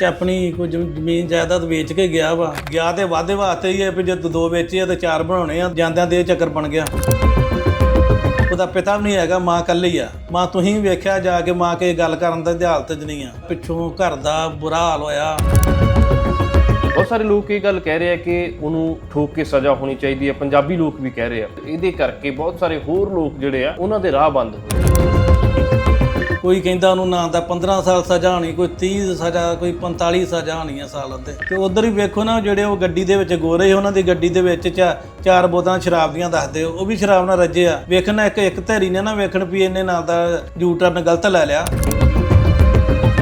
ਚ ਆਪਣੀ ਕੋਈ ਜ਼ਮ- ਜ਼ਮੀਨ ਜਾਇਦਾਦ ਵੇਚ ਕੇ ਗਿਆ ਵਾ। ਗਿਆ ਤੇ ਵਾਧੇ ਵਾਸਤੇ ਹੀ ਹੈ ਵੀ ਜੇ ਦੋ ਵੇਚੇ ਆ ਤੇ ਚਾਰ ਬਣਾਉਣੇ ਆ, ਜਾਂਦਿਆਂ ਦੇ ਇਹ ਚੱਕਰ ਬਣ ਗਿਆ। ਉਹਦਾ ਪਿਤਾ ਵੀ ਨਹੀਂ ਹੈਗਾ, ਮਾਂ ਇਕੱਲੀ ਆ। ਮਾਂ ਤੁਸੀਂ ਵੀ ਵੇਖਿਆ ਜਾ ਕੇ ਮਾਂ ਕੇ ਗੱਲ ਕਰਨ ਦਾ ਹਾਲਤ 'ਚ ਨਹੀਂ ਆ। ਪਿੱਛੋਂ ਘਰ ਦਾ ਬੁਰਾ ਹਾਲ ਹੋਇਆ। ਬਹੁਤ ਸਾਰੇ ਲੋਕ ਇਹ ਗੱਲ ਕਹਿ ਰਹੇ ਆ ਕਿ ਉਹਨੂੰ ਠੋਕ ਕੇ ਸਜ਼ਾ ਹੋਣੀ ਚਾਹੀਦੀ ਹੈ ਪੰਜਾਬੀ ਲੋਕ ਵੀ ਕਹਿ ਰਹੇ ਆ। ਇਹਦੇ ਕਰਕੇ ਬਹੁਤ ਸਾਰੇ ਹੋਰ ਲੋਕ ਜਿਹੜੇ ਆ, ਉਹਨਾਂ ਦੇ ਰਾਹ ਬੰਦ ਹੋਏ ਕੋਈ ਕਹਿੰਦਾ ਉਹਨੂੰ ਨਾ ਤਾਂ 15 ਸਾਲ ਸਜ਼ਾ ਹੋਣੀ, ਕੋਈ 30 ਸਜ਼ਾ, ਕੋਈ 45 ਸਜ਼ਾ ਹੋਣੀ ਆ ਸਾਲ ਉੱਤੇ ਤੇ ਉਧਰ ਹੀ ਵੇਖੋ ਨਾ, ਜਿਹੜੇ ਉਹ ਗੱਡੀ ਦੇ ਵਿੱਚ ਗੋਰੇ ਉਹਨਾਂ ਦੀ ਗੱਡੀ ਦੇ ਵਿੱਚ ਚਾ- ਚਾਰ ਬੋਤਲਾਂ ਸ਼ਰਾਬ ਦੀਆਂ ਦੱਸਦੇ ਉਹ ਵੀ ਸ਼ਰਾਬ ਨਾਲ ਰੱਜੇ ਆ। ਵੇਖਣਾ ਇੱਕ ਇੱਕ ਧੈਰੀ ਨੇ ਨਾ ਵੇਖਣ ਵੀ ਇਹਨੇ ਨਾਲ ਦਾ ਯੂ ਟਰਨ ਗਲਤ ਲੈ ਲਿਆ।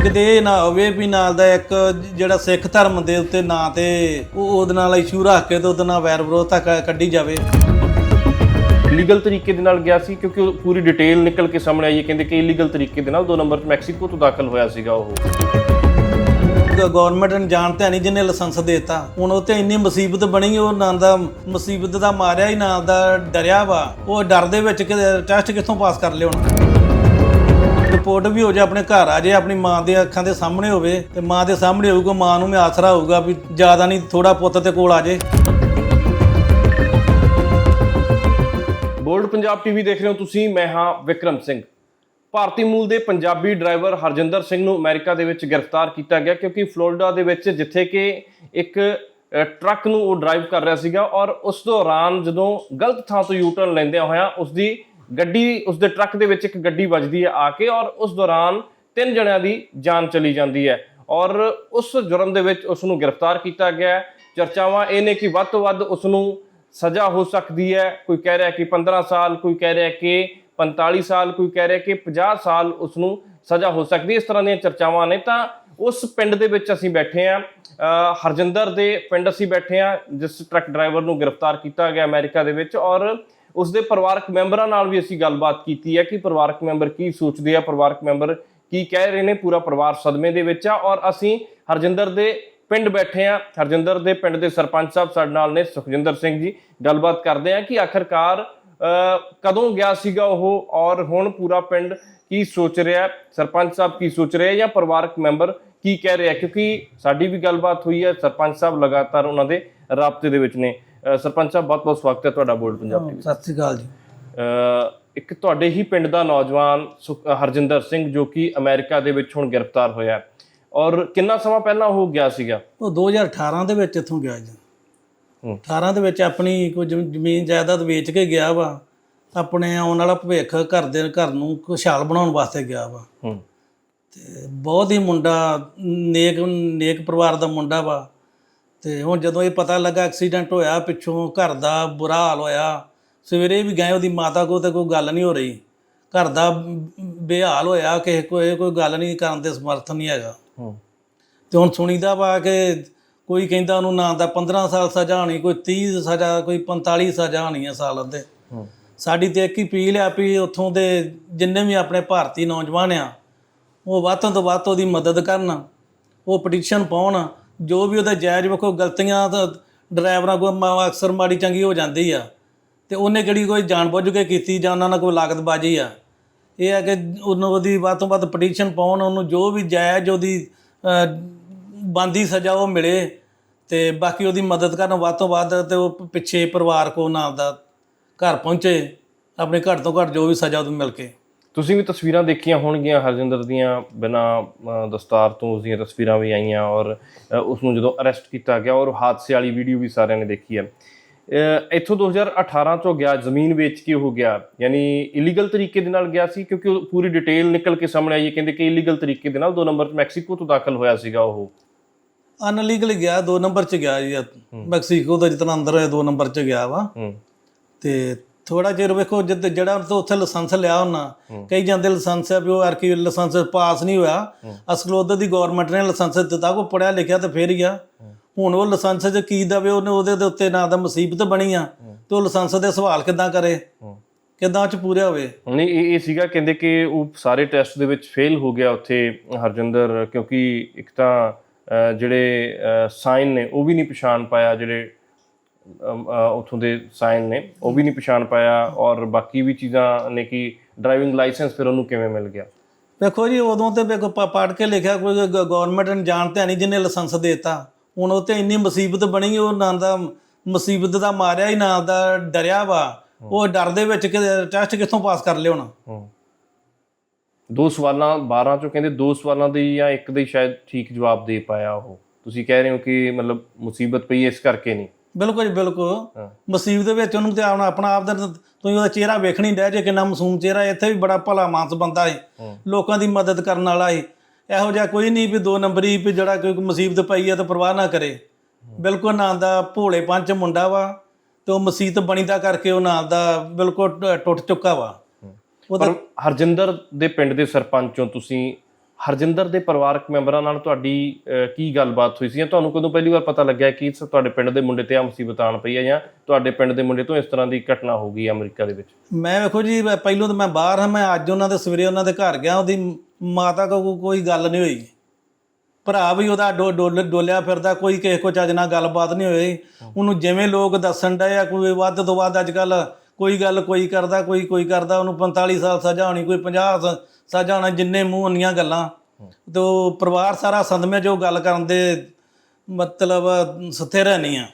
ਕਿਤੇ ਇਹ ਨਾ ਹੋਵੇ ਵੀ ਨਾਲ ਦਾ ਇੱਕ ਜਿਹੜਾ ਸਿੱਖ ਧਰਮ ਦੇ ਉੱਤੇ ਨਾਂ ਤੇ ਉਹ ਉਹਦੇ ਨਾਲ ਇਸ਼ੂ ਰੱਖ ਕੇ ਤੇ ਉਹਦੇ ਨਾਲ ਵੈਰ ਵਿਰੋਧਤਾ ਕ- ਕੱਢੀ ਜਾਵੇ। ਲੀਗਲ ਤਰੀਕੇ ਦੇ ਨਾਲ ਗਿਆ ਸੀ ਕਿਉਂਕਿ ਉਹ ਪੂਰੀ ਡਿਟੇਲ ਨਿਕਲ ਕੇ ਸਾਹਮਣੇ ਆਈ ਹੈ, ਕਹਿੰਦੇ ਕਿ ਇਲੀਗਲ ਤਰੀਕੇ ਦੇ ਨਾਲ ਦੋ ਨੰਬਰ ਮੈਕਸੀਕੋ ਤੋਂ ਦਾਖਲ ਹੋਇਆ ਸੀਗਾ ਉਹ। ਗਵਰਨਮੈਂਟ ਨੇ ਜਾਣਤੇ ਨਹੀਂ ਜਿਹਨੇ ਲਾਇਸੈਂਸ ਦੇਤਾ, ਹੁਣ ਉਹ ਤੇ ਇੰਨੀ ਮੁਸੀਬਤ ਬਣੀ, ਉਹ ਨਾਂ ਦਾ ਮੁਸੀਬਤ ਦਾ ਮਾਰਿਆ ਹੀ, ਨਾਂ ਦਾ ਡਰਿਆ ਵਾ। ਉਹ ਡਰ ਦੇ ਵਿੱਚ ਕਿ ਟੈਸਟ ਕਿੱਥੋਂ ਪਾਸ ਕਰ ਲਿਓ ਰਿਪੋਰਟ ਵੀ ਹੋ ਜਾ ਆਪਣੇ ਘਰ ਆ ਜੇ ਆਪਣੀ ਮਾਂ ਦੇ ਅੱਖਾਂ ਦੇ ਸਾਹਮਣੇ ਹੋਵੇ, ਤੇ ਮਾਂ ਦੇ ਸਾਹਮਣੇ ਹੋਊਗਾ, ਮਾਂ ਨੂੰ ਵੀ ਆਸਰਾ ਹੋਊਗਾ ਵੀ ਜ਼ਿਆਦਾ ਨਹੀਂ ਥੋੜਾ ਪੁੱਤ ਤੇ ਕੋਲ ਆ ਜੇ। ਪੰਜਾਬ ਟੀਵੀ ਦੇਖ ਰਹੇ ਹੋ ਤੁਸੀਂ, ਮੈਂ ਹਾਂ ਵਿਕਰਮ ਸਿੰਘ। ਭਾਰਤੀ ਮੂਲ ਦੇ ਪੰਜਾਬੀ ਡਰਾਈਵਰ ਹਰਜਿੰਦਰ ਸਿੰਘ ਨੂੰ ਅਮਰੀਕਾ ਦੇ ਵਿੱਚ ਗ੍ਰਿਫਤਾਰ ਕੀਤਾ ਗਿਆ ਕਿਉਂਕਿ ਫਲੋਰੀਡਾ ਦੇ ਵਿੱਚ ਜਿੱਥੇ ਕਿ ਇੱਕ ਟਰੱਕ ਨੂੰ ਉਹ ਡਰਾਈਵ ਕਰ ਰਿਹਾ ਸੀਗਾ ਔਰ ਉਸ ਦੌਰਾਨ ਜਦੋਂ ਗਲਤ ਥਾਂ ਤੋਂ ਯੂ ਟਰਨ ਲੈਂਦਿਆਂ ਹੋਇਆ ਉਸ ਦੀ ਗੱਡੀ ਉਸ ਦੇ ਟਰੱਕ ਦੇ ਵਿੱਚ ਇੱਕ ਗੱਡੀ ਵੱਜਦੀ ਹੈ ਆ ਕੇ ਔਰ ਉਸ ਦੌਰਾਨ ਤਿੰਨ ਜਣਿਆਂ ਦੀ ਜਾਨ ਚਲੀ ਜਾਂਦੀ ਹੈ ਔਰ ਉਸ ਜੁਰਮ ਦੇ ਵਿੱਚ ਉਸ ਨੂੰ ਗ੍ਰਿਫਤਾਰ ਕੀਤਾ ਗਿਆ। ਚਰਚਾਵਾਂ ਇਹ ਨੇ ਕਿ ਵੱਧ ਤੋਂ ਵੱਧ ਉਸ ਨੂੰ ਸਜ਼ਾ ਹੋ ਸਕਦੀ ਹੈ। ਕੋਈ ਕਹਿ ਰਿਹਾ ਕਿ 15 ਸਾਲ, ਕੋਈ ਕਹਿ ਰਿਹਾ ਕਿ 45 ਸਾਲ, ਕੋਈ ਕਹਿ ਰਿਹਾ ਕਿ 50 ਸਾਲ ਉਸ ਨੂੰ ਸਜ਼ਾ ਹੋ ਸਕਦੀ ਹੈ। ਇਸ ਤਰ੍ਹਾਂ ਦੀਆਂ ਚਰਚਾਵਾਂ ਨੇ ਤਾਂ ਉਸ ਪਿੰਡ ਦੇ ਵਿੱਚ ਅਸੀਂ ਬੈਠੇ ਆ ਹਰਜਿੰਦਰ ਦੇ ਪਿੰਡ ਅਸੀਂ ਬੈਠੇ ਆ ਜਿਸ ਟਰੱਕ ਡਰਾਈਵਰ ਨੂੰ ਗ੍ਰਿਫਤਾਰ ਕੀਤਾ ਗਿਆ ਅਮਰੀਕਾ ਦੇ ਵਿੱਚ ਔਰ ਉਸ ਦੇ ਪਰਿਵਾਰਕ ਮੈਂਬਰਾਂ ਨਾਲ ਵੀ ਅਸੀਂ ਗੱਲਬਾਤ ਕੀਤੀ ਹੈ ਕਿ ਪਰਿਵਾਰਕ ਮੈਂਬਰ ਕੀ ਸੋਚਦੇ ਆ, ਪਰਿਵਾਰਕ ਮੈਂਬਰ ਕੀ ਕਹਿ ਰਹੇ ਨੇ, ਪੂਰਾ ਪਰਿਵਾਰ ਸਦਮੇ ਦੇ ਵਿੱਚ ਆ ਔਰ ਅਸੀਂ ਹਰਜਿੰਦਰ ਦੇ ਪਿੰਡ ਬੈਠੇ ਆ ਹਰਜਿੰਦਰ ਦੇ ਪਿੰਡ ਦੇ ਸਰਪੰਚ ਸਾਹਿਬ ਸਾਡੇ ਨਾਲ ਨੇ ਸੁਖਜਿੰਦਰ ਸਿੰਘ ਜੀ। ਗੱਲਬਾਤ ਕਰਦੇ ਆ ਕਿ ਆਖਰਕਾਰ ਕਦੋਂ ਗਿਆ ਸੀਗਾ ਉਹ ਔਰ ਹੁਣ ਪੂਰਾ ਪਿੰਡ ਕੀ ਸੋਚ ਰਿਹਾ? ਸਰਪੰਚ ਸਾਹਿਬ ਕੀ ਸੋਚ ਰਹੇ ਜਾਂ ਪਰਿਵਾਰਕ ਮੈਂਬਰ ਕੀ ਕਹਿ ਰਿਹਾ ਕਿਉਂਕਿ ਸਾਡੀ ਵੀ ਗੱਲਬਾਤ ਹੋਈ ਹੈ ਸਰਪੰਚ ਸਾਹਿਬ ਲਗਾਤਾਰ ਉਹਨਾਂ ਦੇ ਰਾਬਤੇ ਦੇ ਵਿੱਚ ਨੇ। ਸਰਪੰਚ ਸਾਹਿਬ ਬਹੁਤ ਬਹੁਤ ਸਵਾਗਤ ਹੈ ਤੁਹਾਡਾ ਬੋਲਡ ਪੰਜਾਬ ਟੀਵੀ ਸਤਿ ਸ੍ਰੀ ਅਕਾਲ ਜੀ। ਇੱਕ ਤੁਹਾਡੇ ਹੀ ਪਿੰਡ ਦਾ ਨੌਜਵਾਨ ਹਰਜਿੰਦਰ ਸਿੰਘ ਜੋ ਕਿ ਅਮਰੀਕਾ ਦੇ ਵਿੱਚ ਹੁਣ ਗ੍ਰਿਫਤਾਰ ਹੋਇਆ ਹੈ। ਔਰ ਕਿੰਨਾ ਸਮਾਂ ਪਹਿਲਾਂ ਉਹ ਗਿਆ ਸੀਗਾ? ਉਹ 2018 ਦੇ ਵਿੱਚ ਇੱਥੋਂ ਗਿਆ ਜੀ। ਹੂੰ। 18 ਦੇ ਵਿੱਚ ਆਪਣੀ ਕੋਈ ਜ਼ਮ- ਜ਼ਮੀਨ ਜਾਇਦਾਦ ਵੇਚ ਕੇ ਗਿਆ ਵਾ। ਆਪਣੇ ਆਉਣ ਵਾਲਾ ਭਵਿੱਖ ਘਰ ਦੇ ਘਰ ਨੂੰ ਖੁਸ਼ਹਾਲ ਬਣਾਉਣ ਵਾਸਤੇ ਗਿਆ ਵਾ। ਹੂੰ। ਤੇ ਬਹੁਤ ਹੀ ਮੁੰਡਾ ਨੇਕ ਨੇਕ ਪਰਿਵਾਰ ਦਾ ਮੁੰਡਾ ਵਾ। ਤੇ ਹੁਣ ਜਦੋਂ ਇਹ ਪਤਾ ਲੱਗਾ ਐਕਸੀਡੈਂਟ ਹੋਇਆ ਪਿੱਛੋਂ ਘਰ ਦਾ ਬੁਰਾ ਹਾਲ ਹੋਇਆ। ਸਵੇਰੇ ਵੀ ਗਏ ਉਹਦੀ ਮਾਤਾ ਕੋਲ ਤੇ ਕੋਈ ਗੱਲ ਨਹੀਂ ਹੋ ਰਹੀ। ਘਰ ਦਾ ਬੇਹਾਲ ਹੋਇਆ ਕਿਸੇ ਕੋਈ ਕੋਈ ਗੱਲ ਨਹੀਂ ਕਰਨ ਦੇ ਸਮਰਥ ਨਹੀਂ ਹੈਗਾ। ਤੇ ਹੁਣ ਸੁਣੀਦਾ ਵਾ ਕਿ ਕੋਈ ਕਹਿੰਦਾ ਉਹਨੂੰ ਨਾ ਤਾਂ 15 ਸਾਲ ਸਜ਼ਾ ਹੋਣੀ ਕੋਈ 30 ਸਜ਼ਾ ਕੋਈ 45 ਸਜ਼ਾ ਹੋਣੀ ਆ ਸਾਲ ਦੇ ਹੂੰ। ਸਾਡੀ ਤੇ ਇੱਕ ਹੀ ਅਪੀਲ ਆ ਵੀ ਉੱਥੋਂ ਦੇ ਜਿੰਨੇ ਵੀ ਆਪਣੇ ਭਾਰਤੀ ਨੌਜਵਾਨ ਆ ਉਹ ਵੱਧ ਤੋਂ ਵੱਧ ਉਹਦੀ ਮਦਦ ਕਰਨ ਉਹ ਪਟੀਸ਼ਨ ਪਾਉਣ ਜੋ ਵੀ ਉਹਦਾ ਜਾਇਜ਼ ਵੇਖੋ ਗਲਤੀਆਂ ਤਾਂ ਡਰਾਈਵਰਾਂ ਕੋਲ ਅਕਸਰ ਮਾੜੀ ਚੰਗੀ ਹੋ ਜਾਂਦੀ ਆ। ਤੇ ਉਹਨੇ ਕਿਹੜੀ ਕੋਈ ਜਾਣਬੁੱਝ ਕੇ ਕੀਤੀ ਜਾਂ ਉਹਨਾਂ ਨਾਲ ਕੋਈ ਲਾਗਤਬਾਜ਼ੀ ਆ? ਇਹ ਹੈ ਕਿ ਉਹਨੂੰ ਉਹਦੀ ਵੱਧ ਤੋਂ ਵੱਧ ਪਟੀਸ਼ਨ ਪਾਉਣ ਉਹਨੂੰ ਜੋ ਵੀ ਜਾਇਜ਼ ਉਹਦੀ ਬੰਦੀ ਸਜ਼ਾ ਉਹ ਮਿਲੇ ਤੇ ਬਾਕੀ ਉਹਦੀ ਮਦਦ ਕਰਨ ਵੱਧ ਤੋਂ ਵੱਧ ਤੇ ਉਹ ਪਿੱਛੇ ਪਰਿਵਾਰ ਕੋ ਨਾਲ ਦਾ ਘਰ ਪਹੁੰਚੇ ਆਪਣੇ ਘੱਟ ਤੋਂ ਘੱਟ ਜੋ ਵੀ ਸਜ਼ਾ ਉਹਨੂੰ ਮਿਲ ਕੇ। ਤੁਸੀਂ ਵੀ ਤਸਵੀਰਾਂ ਦੇਖੀਆਂ ਹੋਣਗੀਆਂ ਹਰਜਿੰਦਰ ਦੀਆਂ ਬਿਨਾ ਦਸਤਾਰ ਤੋਂ ਉਸ ਦੀਆਂ ਤਸਵੀਰਾਂ ਵੀ ਆਈਆਂ ਔਰ ਅ, ਉਸ ਨੂੰ ਜਦੋਂ ਅਰੈਸਟ ਕੀਤਾ ਗਿਆ ਔਰ ਹਾਦਸੇ ਵਾਲੀ ਵੀਡੀਓ ਵੀ ਸਾਰਿਆਂ ਨੇ ਦੇਖੀ ਹੈ। ਇੱਥੋਂ 2018 ਤੋਂ ਗਿਆ ਜ਼ਮੀਨ ਵੇਚ ਕੇ ਹੋ ਗਿਆ। ਯਾਨੀ ਇਲੀਗਲ ਤਰੀਕੇ ਦੇ ਨਾਲ ਗਿਆ ਸੀ ਕਿਉਂਕਿ ਉਹ ਪੂਰੀ ਡਿਟੇਲ ਨਿਕਲ ਕੇ ਸਾਹਮਣੇ ਆਈ ਹੈ ਕਹਿੰਦੇ ਕਿ ਇਲੀਗਲ ਤਰੀਕੇ ਦੇ ਨਾਲ ਦੋ ਨੰਬਰ 'ਚ ਮੈਕਸੀਕੋ ਤੋਂ ਦਾਖਲ ਹੋਇਆ ਸੀਗਾ ਉਹ। ਅਨਲੀਗਲ ਗਿਆ ਦੋ ਨੰਬਰ ਚ ਗਿਆ ਜੀ। ਮੈਕਸੀਕੋ ਦਾ ਜਿਤਨਾ ਅੰਦਰ ਹੋਇਆ ਦੋ ਨੰਬਰ ਚ ਗਿਆ ਵਾ। ਹੂੰ। ਤੇ ਥੋੜਾ ਚਿਰ ਵੇਖੋ ਜਦ ਜਿਹੜਾ ਉਹ ਤੋਂ ਉੱਥੇ ਲਾਇਸੈਂਸ ਲਿਆ ਉਹਨਾਂ ਕਈ ਜਾਂਦੇ ਲਾਇਸੈਂਸ ਆ ਵੀ ਉਹ ਆਰਕੀ ਲਾਇਸੈਂਸ ਪਾਸ ਨਹੀਂ ਹੋਇਆ। ਅਸਲ ਉਧਰ ਦੀ ਗਵਰਨਮੈਂਟ ਨੇ ਲਾਇਸੈਂਸ ਦਿੱਤਾ ਕੋ ਪੜਿਆ ਲਿਖਿਆ ਤੇ ਫੇਰ ਹੀ ਆ ਹੁਣ ਉਹ ਲਾਇਸੈਂਸ ਚ ਕੀ ਦਵੇ ਉਹਨੇ ਉਹਦੇ ਦੇ ਉੱਤੇ ਨਾ ਦਾ ਮੁਸੀਬਤ ਬਣੀ ਆ ਤੇ ਉਹ ਲਾਇਸੈਂਸ ਦੇ ਸਵਾਲ ਕਿਦਾਂ ਕਰੇ? ਕਿਦਾਂ ਚ ਪੂਰੇ ਹੋਵੇ? ਨਹੀਂ ਇਹ ਇਹ ਸੀਗਾ ਕਹਿੰਦੇ ਕਿ ਉਹ ਸਾਰੇ ਟੈਸਟ ਦੇ ਵਿੱਚ ਫੇਲ ਹੋ ਗਿਆ ਉੱਥੇ ਹਰਜਿੰਦਰ ਕਿਉਂਕਿ ਇੱਕ ਤਾਂ ਜਿਹੜੇ ਸਾਈਨ ਨੇ ਉਹ ਵੀ ਨਹੀਂ ਪਛਾਣ ਪਾਇਆ ਜਿਹੜੇ ਉੱਥੋਂ ਦੇ ਸਾਈਨ ਨੇ ਉਹ ਵੀ ਨਹੀਂ ਪਛਾਣ ਪਾਇਆ ਔਰ ਬਾਕੀ ਵੀ ਚੀਜ਼ਾਂ ਨੇ ਕਿ ਡਰਾਈਵਿੰਗ ਲਾਇਸੈਂਸ ਫਿਰ ਉਹਨੂੰ ਕਿਵੇਂ ਮਿਲ ਗਿਆ? ਵੇਖੋ ਜੀ ਉਦੋਂ ਤੇ ਵੇਖੋ ਪ- ਪੜ੍ਹ ਕੇ ਲਿਖਿਆ ਕੋਈ ਗਵਰਨਮੈਂਟ ਨੇ ਜਾਣਤੇ ਨਹੀਂ ਜਿਹਨੇ ਲਾਇਸੈਂਸ ਦੇਤਾ। ਹੁਣ ਉਹ ਤੇ ਇੰਨੀ ਮੁਸੀਬਤ ਬਣੀ ਉਹ ਨਾ ਦਾ ਮੁਸੀਬਤ ਦਾ ਮਾਰਿਆ ਹੀ ਨਾ ਦਾ ਡਰਿਆ ਵਾ। ਉਹ ਡਰ ਦੇ ਵਿੱਚ ਕਿ ਟੈਸਟ ਕਿੱਥੋਂ ਪਾਸ ਕਰ ਹੂੰ। ਦੋ ਸਵਾਲਾਂ 12 ਚੋਂ ਕਹਿੰਦੇ ਦੋ ਸਵਾਲਾਂ ਦੀ ਜਾਂ ਇੱਕ ਦੇ ਸ਼ਾਇਦ ਠੀਕ ਜਵਾਬ ਦੇ ਪਾਇਆ ਉਹ। ਤੁਸੀਂ ਕਹਿ ਰਹੇ ਹੋ ਕਿ ਮਤਲਬ ਮੁਸੀਬਤ ਪਈ ਇਸ ਕਰਕੇ ਨਹੀਂ? ਬਿਲਕੁਲ ਜੀ ਬਿਲਕੁਲ। ਮੁਸੀਬਤ ਦੇ ਵਿੱਚ ਉਹਨੂੰ ਤੇ ਆਪਣਾ ਆਪਣਾ ਆਪ ਦਾ ਤੁਸੀਂ ਉਹਦਾ ਚਿਹਰਾ ਵੇਖਣੀ ਡੈ ਜੇ ਕਿੰਨਾ ਮਾਸੂਮ ਚਿਹਰਾ। ਇੱਥੇ ਵੀ ਬੜਾ ਭਲਾ ਮਾਨਸ ਬੰਦਾ ਹੂੰ। ਲੋਕਾਂ ਦੀ ਮਦਦ ਕਰਨ ਵਾਲਾ ਹੈ ਇਹੋ ਜਿਹਾ ਕੋਈ ਨਹੀਂ ਵੀ ਦੋ ਨੰਬਰੀ ਵੀ ਜਿਹੜਾ ਕੋਈ ਮੁਸੀਬਤ ਪਈ ਹੈ ਤਾਂ ਪਰਵਾਹ ਨਾ ਕਰੇ। ਬਿਲਕੁਲ ਨਾਂ ਦਾ ਭੋਲੇ ਪੰਚ ਮੁੰਡਾ ਵਾ ਤੇ ਉਹ ਮੁਸੀਬਤ ਬਣੀ ਦਾ ਕਰਕੇ ਉਹ ਨਾਂ ਦਾ ਬਿਲਕੁਲ ਟੁੱਟ ਚੁੱਕਾ ਵਾ। ਪਰ ਹਰਜਿੰਦਰ ਦੇ ਪਿੰਡ ਦੇ ਸਰਪੰਚੋਂ ਤੁਸੀਂ ਹਰਜਿੰਦਰ ਦੇ ਪਰਿਵਾਰਕ ਮੈਂਬਰਾਂ ਨਾਲ ਤੁਹਾਡੀ ਕੀ ਗੱਲਬਾਤ ਹੋਈ ਸੀ ਜਾਂ ਤੁਹਾਨੂੰ ਕਦੋਂ ਪਹਿਲੀ ਵਾਰ ਪਤਾ ਲੱਗਿਆ ਕਿ ਤੁਹਾਡੇ ਪਿੰਡ ਦੇ ਮੁੰਡੇ ਤੇ ਆ ਮੁਸੀਬਤ ਆਣ ਪਈ ਹੈ ਜਾਂ ਤੁਹਾਡੇ ਪਿੰਡ ਦੇ ਮੁੰਡੇ ਤੋਂ ਇਸ ਤਰ੍ਹਾਂ ਦੀ ਘਟਨਾ ਹੋ ਗਈ ਅਮਰੀਕਾ ਦੇ ਵਿੱਚ? ਮੈਂ ਵੇਖੋ ਜੀ ਪਹਿਲੋਂ ਤਾਂ ਮੈਂ ਬਾਹਰ ਹਾਂ ਮੈਂ ਅੱਜ ਉਹਨਾਂ ਦੇ ਸਵੇਰੇ ਉਹਨਾਂ ਦੇ ਘਰ ਗਿਆ ਉਹਦੀ ਮਾਤਾ ਕੋ ਕੋਈ ਗੱਲ ਨਹੀਂ ਹੋਈ। ਭਰਾ ਵੀ ਉਹਦਾ ਡੋ- ਡੋਲ- ਡੋਲਿਆ ਫਿਰਦਾ, ਕੋਈ ਕਿਸੇ ਕੋ ਚੱਜ ਨਾਲ ਗੱਲਬਾਤ ਨਹੀਂ ਹੋਈ। ਉਹਨੂੰ ਜਿਵੇਂ ਲੋਕ ਦੱਸਣ ਡਏ ਆ, ਕੋਈ ਵੱਧ ਤੋਂ ਵੱਧ ਅੱਜ ਕੱਲ ਕੋਈ ਗੱਲ ਕੋਈ ਕਰਦਾ, ਕੋਈ ਕੋਈ ਕਰਦਾ, ਉਹਨੂੰ 45 ਸਾਲ ਸਜ਼ਾ ਹੋਣੀ, ਕੋਈ 50 ਸ- ਸਜ਼ਾ ਹੋਣਾ, ਜਿੰਨੇ ਮੂੰਹ ਉਨੀਆਂ ਗੱਲਾਂ। ਤੇ ਉਹ ਪਰਿਵਾਰ ਸਾਰਾ ਸੰਦਮੇ ਜੋ ਗੱਲ ਕਰਨ ਦੇ ਮਤਲਬ ਸਥਿਰ ਨਹੀਂ ਆ।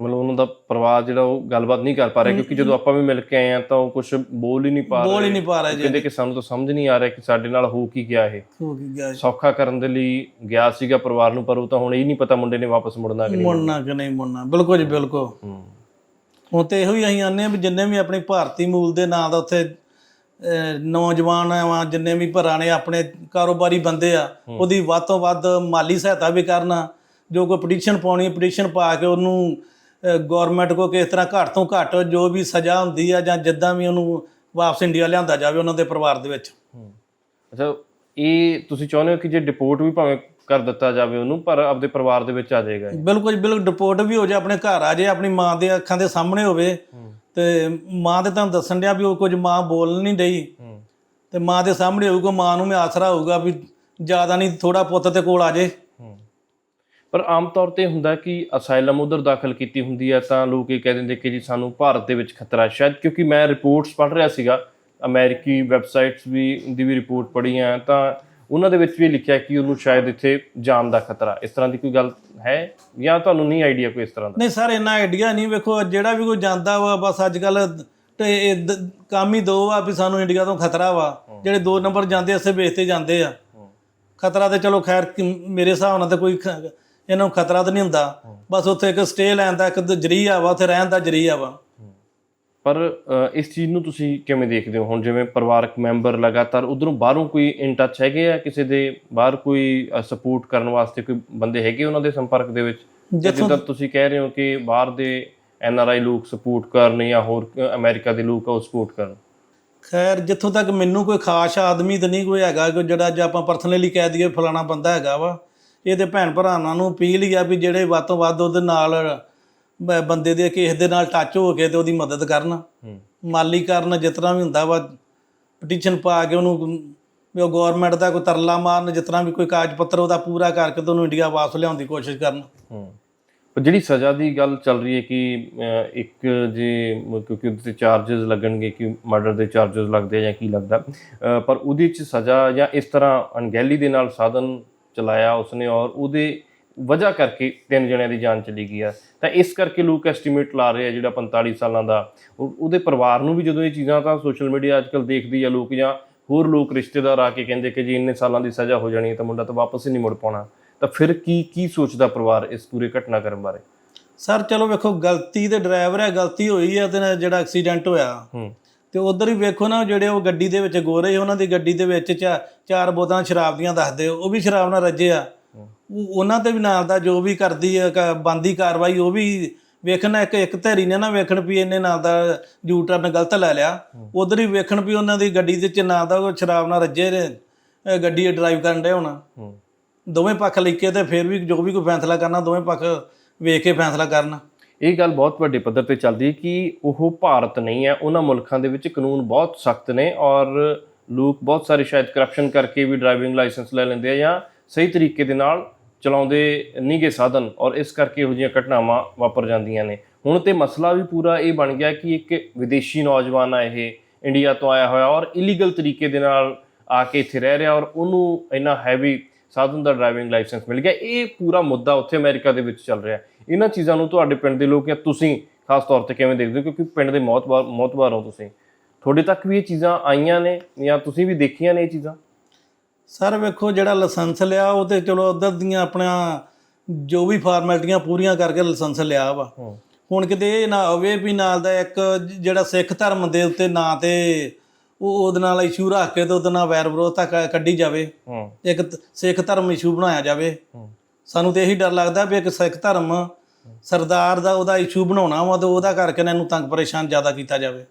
ਮਤਲਬ ਉਹਨਾਂ ਦਾ ਪਰਿਵਾਰ ਜਿਹੜਾ ਉਹ ਗੱਲਬਾਤ ਨਹੀਂ ਕਰ ਪਾ ਰਿਹਾ ਕਿਉਂਕਿ ਜਦੋਂ ਆਪਾਂ ਵੀ ਮਿਲ ਕੇ ਆਏ ਆ ਤਾਂ ਉਹ ਕੁਝ ਬੋਲ ਹੀ ਨਹੀਂ ਪਾ ਰਹੇ ਬੋਲ ਹੀ ਨਹੀਂ ਪਾ ਰਹੇ ਜੀ। ਕਹਿੰਦੇ ਕਿ ਸਾਨੂੰ ਤਾਂ ਸਮਝ ਨਹੀਂ ਆ ਰਿਹਾ ਕਿ ਸਾਡੇ ਨਾਲ ਹੋ ਕੀ ਗਿਆ ਇਹ। ਹੋ ਕੀ ਗਿਆ। ਸੌਖਾ ਕਰਨ ਦੇ ਲਈ ਗਿਆ ਸੀਗਾ ਪਰਿਵਾਰ ਨੂੰ ਪਰ ਉਹ ਤਾਂ ਹੁਣ ਇਹ ਨਹੀਂ ਪਤਾ ਮੁੰਡੇ ਨੇ ਵਾਪਸ ਮੁੜਨਾ ਕਿ ਨਹੀਂ ਮੁੜਨਾ। ਕਿ ਨਹੀਂ ਮੁੜਨਾ। ਬਿਲਕੁਲ ਜੀ ਬਿਲਕੁਲ। ਹੂੰ ਹੁਣ ਤੇ ਇਹੋ ਹੀ ਅਸੀਂ ਆਨੇ ਆ ਵੀ ਜਿੰਨੇ ਵੀ ਆਪਣੀ ਭਾਰਤੀ ਮੂਲ ਦੇ ਨਾਂ ਦਾ ਉੱਥੇ ਨੌਜਵਾਨ ਆ ਜਿੰਨੇ ਵੀ ਪੁਰਾਣੇ ਆਪਣੇ ਕਾਰੋਬਾਰੀ ਬੰਦੇ ਆ ਉਹਦੀ ਵੱਧ ਤੋਂ ਵੱਧ ਮਾਲੀ ਸਹਾਇਤਾ ਵੀ ਕਰਨਾ ਜੋ ਕੋਈ ਪਟੀਸ਼ਨ ਪਾਉਣੀ ਪਟੀਸ਼ਨ ਪਾ ਕੇ ਉਹਨੂੰ ਗਵਰਨਮੈਂਟ ਕੋ ਕਿਸ ਤਰ੍ਹਾਂ ਘੱਟ ਤੋਂ ਘੱਟ ਜੋ ਵੀ ਸਜ਼ਾ ਹੁੰਦੀ ਆ ਜਾਂ ਜਿੱਦਾਂ ਵੀ ਉਹਨੂੰ ਵਾਪਸ ਇੰਡੀਆ ਲਿਆਂਦਾ ਜਾਵੇ ਉਹਨਾਂ ਦੇ ਪਰਿਵਾਰ ਦੇ ਵਿੱਚ। ਅੱਛਾ ਇਹ ਤੁਸੀਂ ਚਾਹੁੰਦੇ ਹੋ ਕਿ ਜੇ ਡਿਪੋਰਟ ਵੀ ਭਾਵੇਂ ਕਰ ਦਿੱਤਾ ਜਾਵੇ ਉਹਨੂੰ ਪਰ ਆਪਦੇ ਪਰਿਵਾਰ ਦੇ ਵਿੱਚ ਆ ਜਾਏਗਾ। ਬਿਲਕੁਲ ਬਿਲਕੁਲ ਡਿਪੋਰਟ ਵੀ ਹੋ ਜਾ ਆਪਣੇ ਘਰ ਆ ਜੇ ਆਪਣੀ ਮਾਂ ਦੇ ਅੱਖਾਂ ਦੇ ਸਾਹਮਣੇ ਹੋਵੇ ਤੇ ਮਾਂ ਤੇ ਤੁਹਾਨੂੰ ਦੱਸਣ ਡਿਆ ਵੀ ਉਹ ਕੁਝ ਮਾਂ ਬੋਲ ਨਹੀਂ ਡਈ ਤੇ ਮਾਂ ਦੇ ਸਾਹਮਣੇ ਹੋਊਗਾ ਮਾਂ ਨੂੰ ਵੀ ਆਸਰਾ ਹੋਊਗਾ ਵੀ ਜ਼ਿਆਦਾ ਨਹੀਂ ਥੋੜਾ ਪੁੱਤ ਤੇ ਕੋਲ ਆ ਜੇ। ਪਰ ਆਮ ਤੌਰ ਤੇ ਹੁੰਦਾ ਕਿ ਅਸਾਈਲਮ ਉਧਰ ਦਾਖਲ ਕੀਤੀ ਹੁੰਦੀ ਹੈ ਤਾਂ ਲੋਕ ਇਹ ਕਹਿ ਦਿੰਦੇ ਕਿ ਜੀ ਸਾਨੂੰ ਭਾਰਤ ਦੇ ਵਿੱਚ ਖਤਰਾ ਸ਼ਾਇਦ ਕਿਉਂਕਿ ਮੈਂ ਰਿਪੋਰਟਸ ਪੜ੍ਹ ਰਿਹਾ ਸੀਗਾ ਅਮਰੀਕੀ ਵੈਬਸਾਈਟਸ ਵੀ ਦੀ ਵੀ ਰਿਪੋਰਟ ਪੜ੍ਹੀਆਂ ਤਾਂ ਉਹਨਾਂ ਦੇ ਵਿੱਚ ਵੀ ਲਿਖਿਆ ਕਿ ਉਹਨੂੰ ਸ਼ਾਇਦ ਇੱਥੇ ਜਾਨ ਦਾ ਖਤਰਾ ਇਸ ਤਰ੍ਹਾਂ ਦੀ ਕੋਈ ਗੱਲ ਹੈ ਜਾਂ ਤੁਹਾਨੂੰ ਨਹੀਂ ਆਈਡੀਆ ਕੋਈ ਇਸ ਤਰ੍ਹਾਂ ਦਾ? ਨਹੀਂ ਸਰ ਇੰਨਾ ਆਈਡੀਆ ਨਹੀਂ। ਵੇਖੋ ਜਿਹੜਾ ਵੀ ਕੋਈ ਜਾਂਦਾ ਵਾ ਬਸ ਅੱਜ ਕੱਲ ਤੇ ਕੰਮ ਹੀ ਦੋ ਆ ਵੀ ਸਾਨੂੰ ਇੰਡੀਆ ਤੋਂ ਖਤਰਾ ਵਾ। ਜਿਹੜੇ ਦੋ ਨੰਬਰ ਜਾਂਦੇ ਅਸੇ ਬੇਸ ਤੇ ਜਾਂਦੇ ਆ। ਖਤਰਾ ਤੇ ਚਲੋ ਖੈਰ ਮੇਰੇ ਹਿਸਾਬ ਨਾਲ ਤਾਂ ਕੋਈ ਇਹਨਾਂ ਨੂੰ ਖਤਰਾ ਤਾਂ ਨਹੀਂ ਹੁੰਦਾ। ਬਸ ਉੱਥੇ ਇੱਕ ਸਟੇ ਲੈਣ ਦਾ ਇੱਕ ਜਰੀਆ ਵਾ ਉੱਥੇ ਰਹਿਣ ਦਾ ਜਰੀਆ ਵਾ। ਪਰ ਇਸ ਚੀਜ਼ ਨੂੰ ਤੁਸੀਂ ਕਿਵੇਂ ਦੇਖਦੇ ਹੋ? ਹੁਣ ਜਿਵੇਂ ਪਰਿਵਾਰਕ ਮੈਂਬਰ ਲਗਾਤਾਰ ਉਧਰੋਂ ਬਾਹਰੋਂ ਕੋਈ ਇਨ ਟੱਚ ਹੈਗੇ ਆ ਕਿਸੇ ਦੇ? ਬਾਹਰ ਕੋਈ ਸਪੋਰਟ ਕਰਨ ਵਾਸਤੇ ਕੋਈ ਬੰਦੇ ਹੈਗੇ ਉਹਨਾਂ ਦੇ ਸੰਪਰਕ ਦੇ ਵਿੱਚ? ਜਿੱਦਾਂ ਤੁਸੀਂ ਕਹਿ ਰਹੇ ਹੋ ਕਿ ਬਾਹਰ ਦੇ ਐਨ ਆਰ ਆਈ ਲੋਕ ਸਪੋਰਟ ਕਰਨ ਜਾਂ ਹੋਰ ਅਮਰੀਕਾ ਦੇ ਲੋਕ ਆ ਉਹ ਸਪੋਰਟ ਕਰਨ? ਖੈਰ ਜਿੱਥੋਂ ਤੱਕ ਮੈਨੂੰ ਕੋਈ ਖਾਸ ਆਦਮੀ ਤਾਂ ਨਹੀਂ ਕੋਈ ਹੈਗਾ ਕਿ ਜਿਹੜਾ ਜੇ ਆਪਾਂ ਪਰਸਨਲੀ ਕਹਿ ਦਈਏ ਫਲਾਣਾ ਬੰਦਾ ਹੈਗਾ ਵਾ। ਇਹ ਤੇ ਭੈਣ ਭਰਾਵਾਂ ਨੂੰ ਅਪੀਲ ਹੀ ਆ ਵੀ ਜਿਹੜੇ ਵੱਧ ਤੋਂ ਵੱਧ ਉਹਦੇ ਨਾਲ ਬੰਦੇ ਦੇ ਕਿਸੇ ਦੇ ਨਾਲ ਟੱਚ ਹੋ ਕੇ ਤੇ ਉਹਦੀ ਮਦਦ ਕਰਨ। ਮਾਲੀ ਕਰਨ ਜਿਤਨਾ ਵੀ ਹੁੰਦਾ ਵਾ ਪਟੀਸ਼ਨ ਪਾ ਕੇ ਉਹਨੂੰ ਵੀ ਉਹ ਗਵਰਨਮੈਂਟ ਦਾ ਕੋਈ ਤਰਲਾ ਮਾਰਨ ਜਿਤਨਾ ਵੀ ਕੋਈ ਕਾਗਜ਼ ਪੱਤਰ ਉਹਦਾ ਪੂਰਾ ਕਰਕੇ ਤੇ ਉਹਨੂੰ ਇੰਡੀਆ ਵਾਪਸ ਲਿਆਉਣ ਦੀ ਕੋਸ਼ਿਸ਼ ਕਰਨ। ਪਰ ਜਿਹੜੀ ਸਜ਼ਾ ਦੀ ਗੱਲ ਚੱਲ ਰਹੀ ਹੈ ਕਿ ਇੱਕ ਜੇ ਕਿਉਂਕਿ ਉਹਦੇ ਤੇ ਚਾਰजेस ਲੱਗਣਗੇ ਕਿ ਮਰਡਰ ਦੇ ਚਾਰजेस ਲੱਗਦੇ ਆ ਜਾਂ ਕੀ ਲੱਗਦਾ ਪਰ ਉਹਦੇ ਚ ਸਜ਼ਾ ਜਾਂ ਇਸ ਤਰ੍ਹਾਂ ਅਣਗਹਿਲੀ ਦੇ ਨਾਲ ਸਾਧਨ ਚਲਾਇਆ ਉਸਨੇ ਔਰ ਉਹਦੇ ਵਜ੍ਹਾ ਕਰਕੇ ਤਿੰਨ ਜਣਿਆਂ ਦੀ ਜਾਨ ਚਲੀ ਗਈ ਆ। ਤਾਂ ਇਸ ਕਰਕੇ ਲੋਕ ਐਸਟੀਮੇਟ ਲਾ ਰਹੇ ਆ ਜਿਹੜਾ 45 ਸਾਲਾਂ ਦਾ। ਉਹ- ਉਹਦੇ ਪਰਿਵਾਰ ਨੂੰ ਵੀ ਜਦੋਂ ਇਹ ਚੀਜ਼ਾਂ ਤਾਂ ਸੋਸ਼ਲ ਮੀਡੀਆ ਅੱਜਕੱਲ ਦੇਖਦੀ ਆ ਲੋਕ ਜਾਂ ਹੋਰ ਲੋਕ ਰਿਸ਼ਤੇਦਾਰ ਆ ਕੇ ਕਹਿੰਦੇ ਕਿ ਜੀ ਇੰਨੇ ਸਾਲਾਂ ਦੀ ਸਜ਼ਾ ਹੋ ਜਾਣੀ ਹੈ ਤਾਂ ਮੁੰਡਾ ਤਾਂ ਵਾਪਸ ਹੀ ਨਹੀਂ ਮੁੜ ਪਾਉਣਾ। ਤਾਂ ਫਿਰ ਕੀ ਕੀ ਸੋਚਦਾ ਪਰਿਵਾਰ ਇਸ ਪੂਰੇ ਘਟਨਾਕ੍ਰਮ ਬਾਰੇ? ਸਰ ਚਲੋ ਵੇਖੋ ਗਲਤੀ ਤੇ ਡਰਾਈਵਰ ਹੈ ਗਲਤੀ ਹੋਈ ਹੈ ਤੇ ਜਿਹੜਾ ਐਕਸੀਡੈਂਟ ਹੋਇਆ। ਹੂੰ। ਤੇ ਉਧਰ ਹੀ ਵੇਖੋ ਨਾ ਜਿਹੜੇ ਉਹ ਗੱਡੀ ਦੇ ਵਿੱਚ ਗੋਰੇ ਉਹਨਾਂ ਦੀ ਗੱਡੀ ਦੇ ਵਿੱਚ ਚਾਰ ਬੋਤਲਾਂ ਸ਼ਰਾਬ ਦੀਆਂ ਦੱਸਦੇ ਉਹ ਵੀ ਸ਼ਰਾਬ ਨਾਲ ਰੱਜੇ ਆ। ਉਹ- ਉਹਨਾਂ ਤੇ ਵੀ ਨਾਲ ਦਾ ਜੋ ਵੀ ਕਰਦੀ ਹੈ ਬੰਦੀ ਕਾਰਵਾਈ ਉਹ ਵੀ ਵੇਖਣਾ ਇੱਕ ਇੱਕ ਧੈਰੀ ਨੇ ਨਾ ਵੇਖਣ ਵੀ ਇਹਨੇ ਨਾਲ ਦਾ ਯੂ ਟਰਨ ਗਲਤ ਲੈ ਲਿਆ। ਉਧਰ ਹੀ ਵੇਖਣ ਵੀ ਉਹਨਾਂ ਦੀ ਗੱਡੀ ਦੇ ਚ ਨਾਲ ਦਾ ਉਹ ਸ਼ਰਾਬ ਨਾਲ ਰੱਜੇ ਨੇ ਗੱਡੀ ਡਰਾਈਵ ਕਰਨ ਦੇ ਹੋਣਾ। ਦੋਵੇਂ ਪੱਖ ਲੈ ਕੇ ਤੇ ਫਿਰ ਵੀ ਜੋ ਵੀ ਕੋਈ ਫੈਸਲਾ ਕਰਨਾ ਦੋਵੇਂ ਪੱਖ ਵੇਖ ਕੇ ਫੈਸਲਾ ਕਰਨ। ਇਹ ਗੱਲ ਬਹੁਤ ਵੱਡੇ ਪੱਧਰ ਤੇ ਚੱਲਦੀ ਹੈ ਕਿ ਉਹ ਭਾਰਤ ਨਹੀਂ ਹੈ, ਉਹਨਾਂ ਮੁਲਕਾਂ ਦੇ ਵਿੱਚ ਕਾਨੂੰਨ ਬਹੁਤ ਸਖਤ ਨੇ ਔਰ ਲੋਕ ਬਹੁਤ ਸਾਰੇ ਸ਼ਾਇਦ ਕਰਪਸ਼ਨ ਕਰਕੇ ਵੀ ਡਰਾਈਵਿੰਗ ਲਾਇਸੈਂਸ ਲੈ ਲੈਂਦੇ ਆ ਜਾਂ ਸਹੀ ਤਰੀਕੇ ਦੇ ਨਾਲ ਚਲਾਉਂਦੇ ਨਹੀਂਗੇ ਸਾਧਨ ਔਰ ਇਸ ਕਰਕੇ ਇਹੋ ਜਿਹੀਆਂ ਘਟਨਾਵਾਂ ਵਾਪਰ ਜਾਂਦੀਆਂ ਨੇ। ਹੁਣ ਤੇ ਮਸਲਾ ਵੀ ਪੂਰਾ ਇਹ ਬਣ ਗਿਆ ਕਿ ਇੱਕ ਵਿਦੇਸ਼ੀ ਨੌਜਵਾਨ ਆ ਇਹ ਇੰਡੀਆ ਤੋਂ ਆਇਆ ਹੋਇਆ ਔਰ ਇਲੀਗਲ ਤਰੀਕੇ ਦੇ ਨਾਲ ਆ ਕੇ ਇੱਥੇ ਰਹਿ ਰਿਹਾ ਔਰ ਉਹਨੂੰ ਇੰਨਾ ਹੈਵੀ ਸਾਧਨ ਦਾ ਡਰਾਈਵਿੰਗ ਲਾਇਸੈਂਸ ਮਿਲ ਗਿਆ। ਇਹ ਪੂਰਾ ਮੁੱਦਾ ਉੱਥੇ ਅਮਰੀਕਾ ਦੇ ਵਿੱਚ ਚੱਲ ਰਿਹਾ। ਇਹਨਾਂ ਚੀਜ਼ਾਂ ਨੂੰ ਤੁਹਾਡੇ ਪਿੰਡ ਦੇ ਲੋਕ ਜਾਂ ਤੁਸੀਂ ਖਾਸ ਤੌਰ ਤੇ ਕਿਵੇਂ ਦੇਖਦੇ ਹੋ? ਕਿਉਂਕਿ ਪਿੰਡ ਦੇ ਮੌਤਬਾਰ ਮੌਤਬਾਰ ਹੋ ਤੁਸੀਂ। ਤੁਹਾਡੇ ਤੱਕ ਵੀ ਇਹ ਚੀਜ਼ਾਂ ਆਈਆਂ ਨੇ ਜਾਂ ਤੁਸੀਂ ਵੀ ਦੇਖੀਆਂ ਨੇ ਇਹ ਚੀਜ਼ਾਂ? ਸਰ ਵੇਖੋ ਜਿਹੜਾ ਲਾਇਸੈਂਸ ਲਿਆ ਉਹ ਤੇ ਚਲੋ ਉਧਰ ਦੀਆਂ ਆਪਣਾ ਜੋ ਵੀ ਫਾਰਮੈਲਿਟੀਆਂ ਪੂਰੀਆਂ ਕਰਕੇ ਲਾਇਸੈਂਸ ਲਿਆ ਵਾ। ਹੁਣ ਕਿਤੇ ਇਹ ਨਾ ਹੋਵੇ ਵੀ ਨਾਲ ਦਾ ਇੱਕ ਜਿਹੜਾ ਸਿੱਖ ਧਰਮ ਦੇ ਉੱਤੇ ਨਾਂ ਤੇ ਉਹ ਉਹਦੇ ਨਾਲ ਇਸ਼ੂ ਰੱਖ ਕੇ ਤੇ ਉਹਦੇ ਨਾਲ ਵੈਰ ਵਿਰੋਧਤਾ ਕੱਢੀ ਜਾਵੇ। ਇੱਕ ਸਿੱਖ ਧਰਮ ਇਸ਼ੂ ਬਣਾਇਆ ਜਾਵੇ। ਸਾਨੂੰ ਤੇ ਇਹੀ ਡਰ ਲੱਗਦਾ ਵੀ ਇੱਕ ਸਿੱਖ ਧਰਮ ਸਰਦਾਰ ਦਾ ਉਹਦਾ ਇਸ਼ੂ ਬਣਾਉਣਾ ਵਾ ਤੇ ਉਹਦਾ ਕਰਕੇ ਨਾ ਇਹਨੂੰ ਤੰਗ ਪਰੇਸ਼ਾਨ ਜ਼ਿਆਦਾ ਕੀਤਾ ਜਾਵੇ।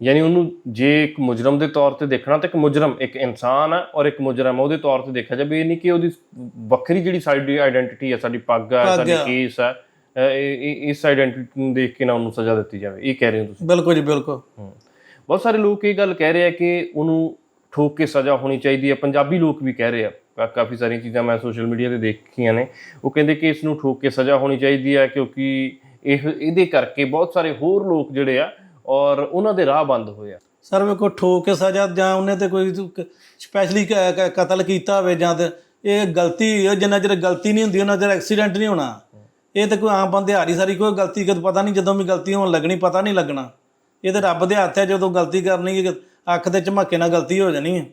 ਯਾਨੀ ਉਹਨੂੰ ਜੇ ਇੱਕ ਮੁਜਰਮ ਦੇ ਤੌਰ ਤੇ ਦੇਖਣਾ ਤਾਂ ਇੱਕ ਮੁਜਰਮ ਇੱਕ ਇਨਸਾਨ ਹੈ ਔਰ ਇੱਕ ਮੁਜਰਮ ਉਹਦੇ ਤੌਰ ਤੇ ਦੇਖਿਆ ਜਾਵੇ ਇਹ ਨਹੀਂ ਕਿ ਉਹਦੀ ਵੱਖਰੀ ਜਿਹੜੀ ਸਾਡੀ ਆਇਡੈਂਟੀਟੀ ਹੈ ਸਾਡੀ ਪੱਗ ਹੈ ਸਾਡੀ। ਕੇਸ ਹੈ ਇਸ ਆਇਡੈਂਟੀਟੀ ਨੂੰ ਦੇਖ ਕੇ ਨਾ ਉਹਨੂੰ ਸਜ਼ਾ ਦਿੱਤੀ ਜਾਵੇ ਇਹ ਕਹਿ ਰਹੇ ਹੋ ਤੁਸੀਂ ਬਿਲਕੁਲ ਜੀ ਬਿਲਕੁਲ। ਬਹੁਤ ਸਾਰੇ ਲੋਕ ਇਹ ਗੱਲ ਕਹਿ ਰਹੇ ਆ ਕਿ ਉਹਨੂੰ ਠੋਕ ਕੇ ਸਜ਼ਾ ਹੋਣੀ ਚਾਹੀਦੀ ਹੈ ਪੰਜਾਬੀ ਲੋਕ ਵੀ ਕਹਿ ਰਹੇ ਆ ਕਾਫੀ ਸਾਰੀਆਂ ਚੀਜ਼ਾਂ ਮੈਂ ਸੋਸ਼ਲ ਮੀਡੀਆ ਤੇ ਦੇਖੀਆਂ ਨੇ। ਉਹ ਕਹਿੰਦੇ ਕਿ ਇਸ ਨੂੰ ਠੋਕ ਕੇ ਸਜ਼ਾ ਹੋਣੀ ਚਾਹੀਦੀ ਹੈ ਕਿਉਂਕਿ ਇਹ ਇਹਦੇ ਕਰਕੇ ਬਹੁਤ ਸਾਰੇ ਹੋਰ ਲੋਕ ਜਿਹੜੇ ਆ ਔਰ ਉਹਨਾਂ ਦੇ ਰਾਹ ਬੰਦ ਹੋਏ ਆ। ਸਰ ਵੇਖੋ ਠੋਕ ਕੇ ਸਜ਼ਾ ਜਾਂ ਉਹਨੇ ਤੇ ਕੋਈ ਸਪੈਸ਼ਲੀ ਕਤਲ ਕੀਤਾ ਹੋਵੇ ਜਾਂ ਤੇ ਇਹ ਗਲਤੀ ਜਿੰਨਾ ਚਿਰ ਗਲਤੀ ਨਹੀਂ ਹੁੰਦੀ ਉਹਨਾਂ ਚਿਰ ਐਕਸੀਡੈਂਟ ਨਹੀਂ ਹੋਣਾ। ਇਹ ਤੇ ਕੋਈ ਆਮ ਬੰਦੇ ਹਾਰੀ ਸਾਰੀ ਕੋਈ ਗਲਤੀ ਕਦ ਪਤਾ ਨਹੀਂ ਜਦੋਂ ਵੀ ਗਲਤੀ ਹੋਣ ਲੱਗਣੀ ਪਤਾ ਨਹੀਂ ਲੱਗਣਾ। ਇਹ ਤੇ ਰੱਬ ਦੇ ਹੱਥ ਹੈ ਜਦੋਂ ਗਲਤੀ ਕਰਨੀ ਹੈ ਅੱਖ ਦੇ ਝਮੱਕੇ ਨਾਲ ਗਲਤੀ ਹੋ ਜਾਣੀ ਹੈ।